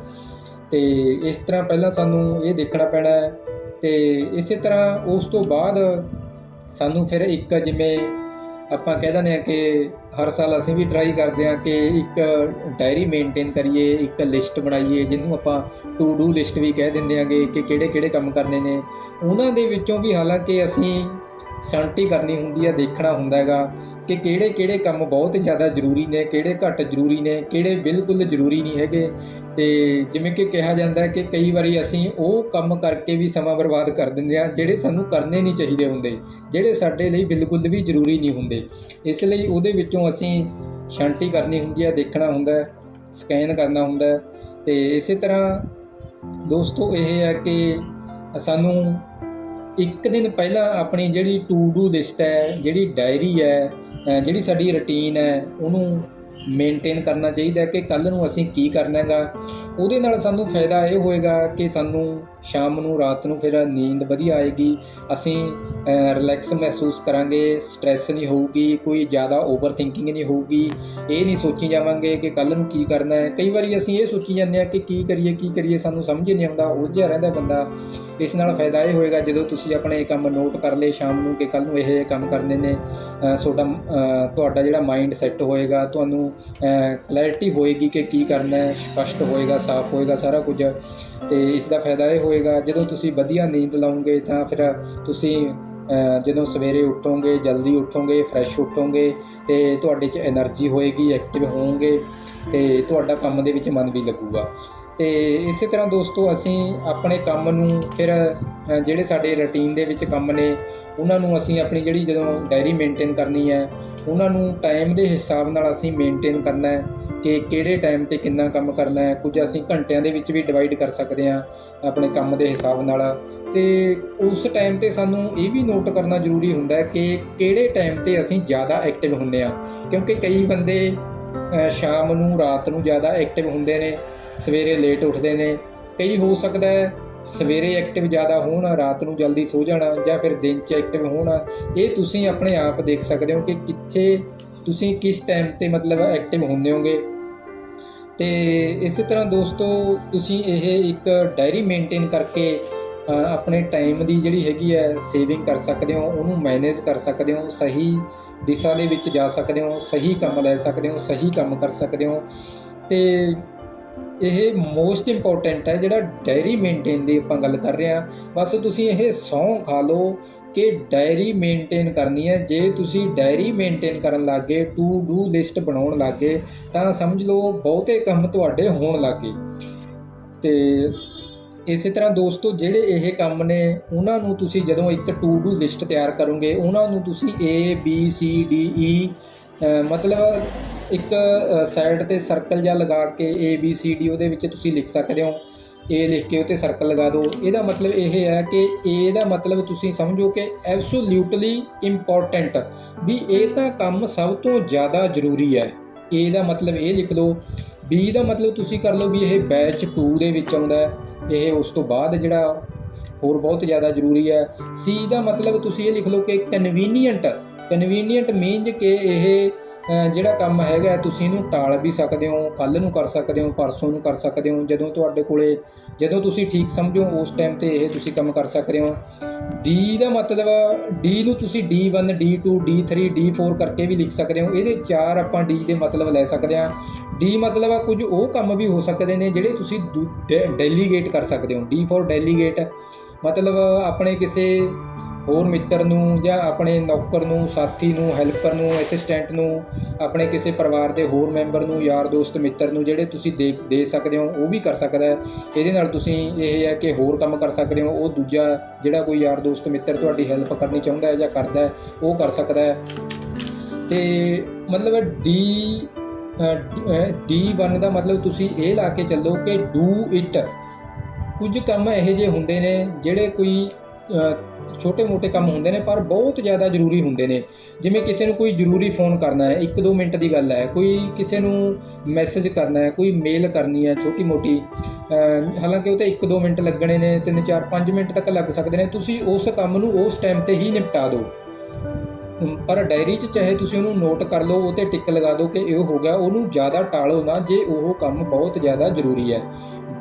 ਤੇ ਇਸ ਤਰ੍ਹਾਂ ਪਹਿਲਾਂ ਸਾਨੂੰ ਇਹ ਦੇਖਣਾ ਪੈਣਾ ਹੈ ਤੇ ਇਸੇ ਤਰ੍ਹਾਂ ਉਸ ਤੋਂ ਬਾਅਦ ਸਾਨੂੰ ਫਿਰ ਇੱਕ ਜਿਵੇਂ ਆਪਾਂ ਕਹਿ ਦਿੰਦੇ ਆ ਕਿ ਹਰ ਸਾਲ ਅਸੀਂ ਵੀ ਟਰਾਈ ਕਰਦੇ ਹਾਂ ਕਿ ਇੱਕ ਡਾਇਰੀ ਮੇਨਟੇਨ ਕਰੀਏ, ਇੱਕ ਲਿਸਟ ਬਣਾਈਏ, ਜਿਹਨੂੰ ਆਪਾਂ ਟੂ ਡੂ ਲਿਸਟ ਵੀ ਕਹਿ ਦਿੰਦੇ ਆਂਗੇ ਕਿ ਕਿਹੜੇ ਕਿਹੜੇ ਕੰਮ ਕਰਨੇ ਨੇ। ਉਹਨਾਂ ਦੇ ਵਿੱਚੋਂ ਵੀ ਹਾਲਾਂਕਿ ਅਸੀਂ ਸੰਟੀ ਕਰਨੀ ਹੁੰਦੀ ਹੈ ਦੇਖਣਾ ਹੁੰਦਾ ਹੈਗਾ। ਕਿ ਕਿਹੜੇ ਕਿਹੜੇ ਕੰਮ ਬਹੁਤ ਜ਼ਿਆਦਾ ਜ਼ਰੂਰੀ ਨੇ, ਕਿਹੜੇ ਘੱਟ ਜ਼ਰੂਰੀ ਨੇ, ਕਿਹੜੇ ਬਿਲਕੁਲ ਜ਼ਰੂਰੀ ਨਹੀਂ ਹੈਗੇ। ਤੇ ਜਿਵੇਂ ਕਿ ਕਿਹਾ ਜਾਂਦਾ ਹੈ ਕਿ ਕਈ ਵਾਰੀ ਅਸੀਂ ਉਹ ਕੰਮ ਕਰਕੇ ਵੀ ਸਮਾਂ ਬਰਬਾਦ ਕਰ ਦਿੰਦੇ ਹਾਂ, ਜਿਹੜੇ ਸਾਨੂੰ ਕਰਨੇ ਨਹੀਂ ਚਾਹੀਦੇ ਹੁੰਦੇ, ਜਿਹੜੇ ਸਾਡੇ ਲਈ ਬਿਲਕੁਲ ਵੀ ਜ਼ਰੂਰੀ ਨਹੀਂ ਹੁੰਦੇ। ਇਸ ਲਈ ਉਹਦੇ ਵਿੱਚੋਂ ਅਸੀਂ ਛਾਂਟੀ ਕਰਨੀ ਹੁੰਦੀ ਹੈ, ਦੇਖਣਾ ਹੁੰਦਾ ਹੈ, ਸਕੈਨ ਕਰਨਾ ਹੁੰਦਾ ਹੈ। ਤੇ ਇਸੇ ਤਰ੍ਹਾਂ ਦੋਸਤੋ ਇਹ ਹੈ ਕਿ ਸਾਨੂੰ ਇੱਕ ਦਿਨ ਪਹਿਲਾਂ ਆਪਣੀ ਜਿਹੜੀ ਟੂ ਡੂ ਲਿਸਟ ਹੈ, ਜਿਹੜੀ ਡਾਇਰੀ ਹੈ ਜਿਹੜੀ ਸਾਡੀ ਰੁਟੀਨ ਹੈ, ਉਹਨੂੰ ਮੇਨਟੇਨ ਕਰਨਾ ਚਾਹੀਦਾ ਕਿ ਕੱਲ ਨੂੰ ਅਸੀਂ ਕੀ ਕਰਨਾ ਹੈਗਾ। ਉਹਦੇ ਨਾਲ ਸਾਨੂੰ ਫਾਇਦਾ ਇਹ ਹੋਏਗਾ ਕਿ ਸਾਨੂੰ ਸ਼ਾਮ ਨੂੰ, ਰਾਤ ਨੂੰ ਫਿਰ ਨੀਂਦ ਵਧੀਆ ਆਏਗੀ। ਅਸੀਂ ਰਿਲੈਕਸ ਮਹਿਸੂਸ ਕਰਾਂਗੇ ਸਟ੍ਰੈਸ ਨਹੀਂ ਹੋਊਗੀ, ਕੋਈ ਜ਼ਿਆਦਾ ਓਵਰ ਥਿੰਕਿੰਗ ਨਹੀਂ ਹੋਊਗੀ। ਇਹ ਨਹੀਂ ਸੋਚੀ ਜਾਵਾਂਗੇ ਕਿ ਕੱਲ ਨੂੰ ਕੀ ਕਰਨਾ ਹੈ। ਕਈ ਵਾਰੀ ਅਸੀਂ ਇਹ ਸੋਚੀ ਜਾਂਦੇ ਹਾਂ ਕਿ ਕੀ ਕਰੀਏ ਕੀ ਕਰੀਏ, ਸਾਨੂੰ ਸਮਝ ਹੀ ਨਹੀਂ ਆਉਂਦਾ ਉਲਝਿਆ ਰਹਿੰਦਾ ਬੰਦਾ। ਇਸ ਨਾਲ ਫਾਇਦਾ ਇਹ ਹੋਏਗਾ ਜਦੋਂ ਤੁਸੀਂ ਆਪਣੇ ਕੰਮ ਨੋਟ ਕਰ ਲਏ ਸ਼ਾਮ ਨੂੰ ਕਿ ਕੱਲ ਨੂੰ ਇਹ ਕੰਮ ਕਰਨੇ ਨੇ ਤੁਹਾਡਾ ਤੁਹਾਡਾ ਜਿਹੜਾ ਮਾਈਂਡ ਸੈੱਟ ਹੋਏਗਾ, ਤੁਹਾਨੂੰ ਕਲੈਰਿਟੀ ਹੋਏਗੀ ਕਿ ਕੀ ਕਰਨਾ ਹੈ, ਸਪਸ਼ਟ ਹੋਏਗਾ, ਸਾਫ਼ ਹੋਏਗਾ ਸਾਰਾ ਕੁਝ। ਤੇ ਇਸ ਦਾ ਫਾਇਦਾ ਇਹ ਹੋਏਗਾ, ਜਦੋਂ ਤੁਸੀਂ ਵਧੀਆ ਨੀਂਦ ਲਾਉਂਗੇ ਤਾਂ ਫਿਰ ਤੁਸੀਂ ਜਦੋਂ ਸਵੇਰੇ ਉੱਠੋਗੇ, ਜਲਦੀ ਉੱਠੋਗੇ ਫਰੈਸ਼ ਉੱਠੋਗੇ, ਤੇ ਤੁਹਾਡੇ 'ਚ એનર્ਜੀ ਹੋਏਗੀ ਐਕਟਿਵ ਹੋਵੋਗੇ, ਤੇ ਤੁਹਾਡਾ ਕੰਮ ਦੇ ਵਿੱਚ ਮਨ ਵੀ ਲੱਗੂਗਾ। ਤੇ ਇਸੇ ਤਰ੍ਹਾਂ ਦੋਸਤੋ, ਅਸੀਂ ਆਪਣੇ ਕੰਮ ਨੂੰ ਫਿਰ ਜਿਹੜੇ ਸਾਡੇ ਰੁਟੀਨ ਦੇ ਵਿੱਚ ਕੰਮ ਨੇ, ਉਹਨਾਂ ਨੂੰ ਅਸੀਂ ਆਪਣੀ ਜਿਹੜੀ ਜਦੋਂ ਡਾਇਰੀ ਮੇਨਟੇਨ ਕਰਨੀ ਹੈ, ਉਹਨਾਂ ਨੂੰ ਟਾਈਮ ਦੇ ਹਿਸਾਬ ਨਾਲ ਅਸੀਂ ਮੇਨਟੇਨ ਕਰਨਾ ਹੈ। ਕਿ ਕਿਹੜੇ ਟਾਈਮ ਤੇ ਕਿੰਨਾ ਕੰਮ ਕਰਨਾ ਹੈ, ਕੁਝ ਅਸੀਂ ਘੰਟਿਆਂ ਦੇ ਵਿੱਚ ਵੀ ਡਿਵਾਈਡ ਕਰ ਸਕਦੇ ਹਾਂ ਆਪਣੇ ਕੰਮ ਦੇ ਹਿਸਾਬ ਨਾਲ। ਤੇ ਉਸ ਟਾਈਮ ਤੇ ਸਾਨੂੰ ਇਹ ਵੀ ਨੋਟ ਕਰਨਾ ਜ਼ਰੂਰੀ ਹੁੰਦਾ ਹੈ ਕਿ ਕਿਹੜੇ ਟਾਈਮ ਤੇ ਅਸੀਂ ਜ਼ਿਆਦਾ ਐਕਟਿਵ ਹੁੰਦੇ ਆ ਕਿਉਂਕਿ ਕਈ ਬੰਦੇ ਸ਼ਾਮ ਨੂੰ, ਰਾਤ ਨੂੰ ਜ਼ਿਆਦਾ ਐਕਟਿਵ ਹੁੰਦੇ ਨੇ, ਸਵੇਰੇ ਲੇਟ ਉੱਠਦੇ ਨੇ। ਕਈ ਹੋ ਸਕਦਾ ਹੈ ਸਵੇਰੇ ਐਕਟਿਵ ਜ਼ਿਆਦਾ ਹੋਣ, ਰਾਤ ਨੂੰ ਜਲਦੀ ਸੋ ਜਾਣਾ ਜਾਂ ਫਿਰ ਦਿਨ 'ਚ ਐਕਟਿਵ ਹੋਣ। ਇਹ ਤੁਸੀਂ ਆਪਣੇ ਆਪ ਦੇਖ ਸਕਦੇ ਹੋ ਕਿ ਕਿੱਥੇ ਤੁਸੀਂ ਕਿਸ ਟਾਈਮ ਤੇ ਮਤਲਬ ਐਕਟਿਵ ਹੁੰਦੇ ਹੋਗੇ? ਤੇ ਇਸੇ ਤਰ੍ਹਾਂ ਦੋਸਤੋ, ਤੁਸੀਂ ਇਹ ਇੱਕ ਡਾਇਰੀ ਮੇਨਟੇਨ ਕਰਕੇ ਆਪਣੇ ਟਾਈਮ ਦੀ ਜਿਹੜੀ ਹੈਗੀ ਹੈ ਸੇਵਿੰਗ ਕਰ ਸਕਦੇ ਹੋ, ਉਹਨੂੰ ਮੈਨੇਜ ਕਰ ਸਕਦੇ ਹੋ, ਸਹੀ ਦਿਸ਼ਾ ਦੇ ਵਿੱਚ ਜਾ ਸਕਦੇ ਹੋ, ਸਹੀ ਕੰਮ ਲੈ ਸਕਦੇ ਹੋ, ਸਹੀ ਕੰਮ ਕਰ ਸਕਦੇ ਹੋ। ਤੇ ਇਹ ਮੋਸਟ ਇੰਪੋਰਟੈਂਟ ਹੈ, ਜਿਹੜਾ ਡਾਇਰੀ ਮੇਨਟੇਨ ਦੀ ਆਪਾਂ ਗੱਲ ਕਰ ਰਹੇ ਹਾਂ, ਬਸ ਤੁਸੀਂ ਇਹ ਸਹੁੰ ਖਾ ਲਓ ਕਿ ਡਾਇਰੀ ਮੇਨਟੇਨ ਕਰਨੀ ਹੈ। ਜੇ ਤੁਸੀਂ ਡਾਇਰੀ ਮੇਨਟੇਨ ਕਰਨ ਲੱਗੇ, ਟੂ ਡੂ ਲਿਸਟ ਬਣਾਉਣ ਲੱਗੇ, ਤਾਂ ਸਮਝ ਲਓ ਬਹੁਤੇ ਕੰਮ ਤੁਹਾਡੇ ਹੋਣ ਲੱਗੇ। ਤੇ ਇਸੇ ਤਰ੍ਹਾਂ ਦੋਸਤੋ, ਜਿਹੜੇ ਇਹ ਕੰਮ ਨੇ, ਉਹਨਾਂ ਨੂੰ ਤੁਸੀਂ ਜਦੋਂ ਇੱਕ ਟੂ ਡੂ ਲਿਸਟ ਤਿਆਰ ਕਰੋਗੇ, ਉਹਨਾਂ ਨੂੰ ਤੁਸੀਂ A, B, C, D E ਮਤਲਬ ਇੱਕ ਸਾਈਡ ਤੇ ਸਰਕਲ ਜਾਂ ਲਗਾ ਕੇ A, B, C, D ਉਹਦੇ ਵਿੱਚ ਤੁਸੀਂ ਲਿਖ ਸਕਦੇ ਹੋ। A ਲਿਖ ਕੇ ਉੱਤੇ ਸਰਕਲ ਲਗਾ ਦਿਓ। ਇਹਦਾ ਮਤਲਬ ਇਹ ਹੈ ਕਿ A ਦਾ ਮਤਲਬ ਤੁਸੀਂ ਸਮਝੋ ਕਿ ਐਬਸੋਲੂਟਲੀ ਇੰਪੋਰਟੈਂਟ ਵੀ ਇਹ ਤਾਂ ਕੰਮ ਸਭ ਤੋਂ ਜ਼ਿਆਦਾ ਜ਼ਰੂਰੀ ਹੈ। A ਦਾ ਮਤਲਬ ਇਹ ਲਿਖ ਲਓ ਬੀ ਦਾ ਮਤਲਬ ਤੁਸੀਂ ਕਰ ਲਓ ਵੀ ਇਹ ਬੈਚ 2 ਦੇ ਵਿੱਚ ਆਉਂਦਾ ਹੈ। ਇਹ ਉਸ ਤੋਂ ਬਾਅਦ ਜਿਹੜਾ ਹੋਰ ਬਹੁਤ ਜ਼ਿਆਦਾ ਜ਼ਰੂਰੀ ਹੈ। ਸੀ ਦਾ ਮਤਲਬ ਤੁਸੀਂ ਇਹ ਲਿਖ ਲਓ ਕਿ ਕਨਵੀਨੀਅੰਟ ਕਨਵੀਨੀਅੰਟ ਮੀਨਜ ਕਿ ਇਹ ਜਿਹੜਾ ਕੰਮ ਹੈਗਾ, ਤੁਸੀਂ ਇਹਨੂੰ ਟਾਲ ਵੀ ਸਕਦੇ ਹੋ ਕੱਲ ਨੂੰ ਕਰ ਸਕਦੇ ਹੋ, ਪਰਸੋਂ ਨੂੰ ਕਰ ਸਕਦੇ ਹੋ, ਜਦੋਂ ਤੁਹਾਡੇ ਕੋਲੇ, ਜਦੋਂ ਤੁਸੀਂ ਠੀਕ ਸਮਝੋ, ਉਸ ਟਾਈਮ ਤੇ ਇਹ ਤੁਸੀਂ ਕੰਮ ਕਰ ਸਕਦੇ ਹੋ। ਡੀ ਦਾ ਮਤਲਬ ਡੀ ਨੂੰ ਤੁਸੀਂ D1 D2 D3 D4 ਕਰਕੇ ਵੀ ਲਿਖ ਸਕਦੇ ਹੋ। ਇਹਦੇ ਚਾਰ ਆਪਾਂ ਡੀ ਦੇ ਮਤਲਬ ਲੈ ਸਕਦੇ ਹਾਂ। ਡੀ ਮਤਲਬ ਕੁਝ ਉਹ ਕੰਮ ਵੀ ਹੋ ਸਕਦੇ ਨੇ, ਜਿਹੜੇ ਤੁਸੀਂ ਡੈਲੀਗੇਟ ਕਰ ਸਕਦੇ ਹੋ। D for delegate. ਮਤਲਬ ਆਪਣੇ ਕਿਸੇ ਹੋਰ ਮਿੱਤਰ ਨੂੰ ਜਾਂ ਆਪਣੇ ਨੌਕਰ ਨੂੰ, ਸਾਥੀ ਨੂੰ, ਹੈਲਪਰ ਨੂੰ ਅਸਿਸਟੈਂਟ ਨੂੰ, ਆਪਣੇ ਕਿਸੇ ਪਰਿਵਾਰ ਦੇ ਹੋਰ ਮੈਂਬਰ ਨੂੰ, ਯਾਰ ਦੋਸਤ ਮਿੱਤਰ ਨੂੰ ਜਿਹੜੇ ਤੁਸੀਂ ਦੇ ਦੇ ਸਕਦੇ ਹੋ, ਉਹ ਵੀ ਕਰ ਸਕਦਾ ਹੈ। ਇਹਦੇ ਨਾਲ ਤੁਸੀਂ ਇਹ ਹੈ ਕਿ ਹੋਰ ਕੰਮ ਕਰ ਸਕਦੇ ਹੋ। ਉਹ ਦੂਜਾ ਜਿਹੜਾ ਕੋਈ ਯਾਰ ਦੋਸਤ ਮਿੱਤਰ ਤੁਹਾਡੀ ਹੈਲਪ ਕਰਨੀ ਚਾਹੁੰਦਾ ਹੈ ਜਾਂ ਕਰਦਾ ਹੈ, ਉਹ ਕਰ ਸਕਦਾ ਹੈ। ਤੇ ਮਤਲਬ ਡੀ ਡੀ 1 ਦਾ ਮਤਲਬ ਤੁਸੀਂ ਇਹ ਲਾ ਕੇ ਚੱਲੋ ਕਿ ਡੂ ਇਟ ਕੁਝ ਕੰਮ ਇਹੋ ਜਿਹੇ ਹੁੰਦੇ ਨੇ ਜਿਹੜੇ ਕੋਈ ਛੋਟੇ-ਮੋਟੇ ਕੰਮ ਹੁੰਦੇ ਨੇ, ਪਰ ਬਹੁਤ ਜ਼ਿਆਦਾ ਜ਼ਰੂਰੀ ਹੁੰਦੇ ਨੇ। ਜਿਵੇਂ ਕਿਸੇ ਨੂੰ ਕੋਈ ਜ਼ਰੂਰੀ ਫੋਨ ਕਰਨਾ ਹੈ 1-2 ਮਿੰਟ ਦੀ ਗੱਲ ਹੈ, ਕੋਈ ਕਿਸੇ ਨੂੰ ਮੈਸੇਜ ਕਰਨਾ ਹੈ, ਕੋਈ ਮੇਲ ਕਰਨੀ ਹੈ ਛੋਟੀ-ਮੋਟੀ ਹਾਲਾਂਕਿ ਉਹ ਤੇ 1-2 ਮਿੰਟ ਲੱਗਣੇ ਨੇ 3-4 5 ਮਿੰਟ ਤੱਕ ਲੱਗ ਸਕਦੇ ਨੇ, ਤੁਸੀਂ ਉਸ ਕੰਮ ਨੂੰ ਉਸ ਟਾਈਮ ਤੇ ਹੀ ਨਿਪਟਾ ਦਿਓ। ਪਰ ਡਾਇਰੀ 'ਚ ਚਾਹੇ ਤੁਸੀਂ ਉਹਨੂੰ ਨੋਟ ਕਰ ਲਓ, ਉਹ ਤੇ ਟਿਕ ਲਗਾ ਦਿਓ ਕਿ ਇਹ ਹੋ ਗਿਆ, ਉਹਨੂੰ ਜ਼ਿਆਦਾ ਟਾਲੋ ਨਾ, ਜੇ ਉਹ ਕੰਮ ਬਹੁਤ ਜ਼ਿਆਦਾ ਜ਼ਰੂਰੀ ਹੈ।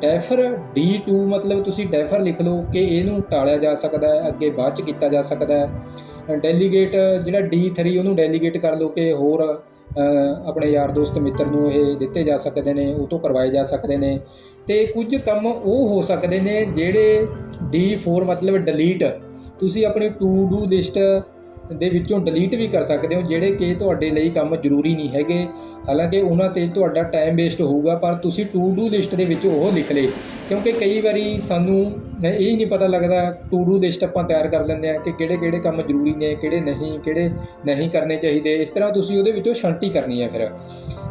ਡੈਫਰ D2 ਮਤਲਬ ਤੁਸੀਂ ਡੈਫਰ ਲਿਖ ਲਓ ਕਿ ਇਹਨੂੰ ਟਾਲਿਆ ਜਾ ਸਕਦਾ ਹੈ, ਅੱਗੇ ਬਾਅਦ 'ਚ ਕੀਤਾ ਜਾ ਸਕਦਾ ਹੈ। ਡੈਲੀਗੇਟ ਜਿਹੜਾ D3 ਉਹਨੂੰ ਡੈਲੀਗੇਟ ਕਰ ਲਓ ਕਿ ਹੋਰ ਆਪਣੇ ਯਾਰ ਦੋਸਤ ਮਿੱਤਰ ਨੂੰ ਇਹ ਦਿੱਤੇ ਜਾ ਸਕਦੇ ਨੇ, ਉਹ ਤੋਂ ਕਰਵਾਏ ਜਾ ਸਕਦੇ ਨੇ। ਤੇ ਕੁਝ ਕੰਮ ਉਹ ਹੋ ਸਕਦੇ ਨੇ ਜਿਹੜੇ D4 ਮਤਲਬ ਡਿਲੀਟ। ਤੁਸੀਂ ਆਪਣੀ ਟੂ ਡੂ ਲਿਸਟ ਦੇ ਵਿੱਚੋਂ ਡਿਲੀਟ ਵੀ ਕਰ ਸਕਦੇ ਹੋ, ਜਿਹੜੇ ਕਿ ਤੁਹਾਡੇ ਲਈ ਕੰਮ ਜ਼ਰੂਰੀ ਨਹੀਂ ਹੈਗੇ। ਹਾਲਾਂਕਿ ਉਹਨਾਂ ਤੇ ਤੁਹਾਡਾ ਟਾਈਮ ਵੇਸਟ ਹੋਊਗਾ, ਪਰ ਤੁਸੀਂ ਟੂ ਡੂ ਲਿਸਟ ਦੇ ਵਿੱਚ ਉਹ ਲਿਖ ਲਏ। ਕਿਉਂਕਿ ਕਈ ਵਾਰੀ ਸਾਨੂੰ ਇਹ ਨਹੀਂ ਪਤਾ ਲੱਗਦਾ ਟੂ ਡੂ ਲਿਸਟ ਆਪਾਂ ਤਿਆਰ ਕਰ ਲੈਂਦੇ ਆ ਕਿ ਕਿਹੜੇ ਕਿਹੜੇ ਕੰਮ ਜ਼ਰੂਰੀ ਨੇ, ਕਿਹੜੇ ਨਹੀਂ ਕਿਹੜੇ ਨਹੀਂ ਕਰਨੇ ਚਾਹੀਦੇ। ਇਸ ਤਰ੍ਹਾਂ ਤੁਸੀਂ ਉਹਦੇ ਵਿੱਚੋਂ ਛਾਂਟੀ ਕਰਨੀ ਹੈ ਫਿਰ।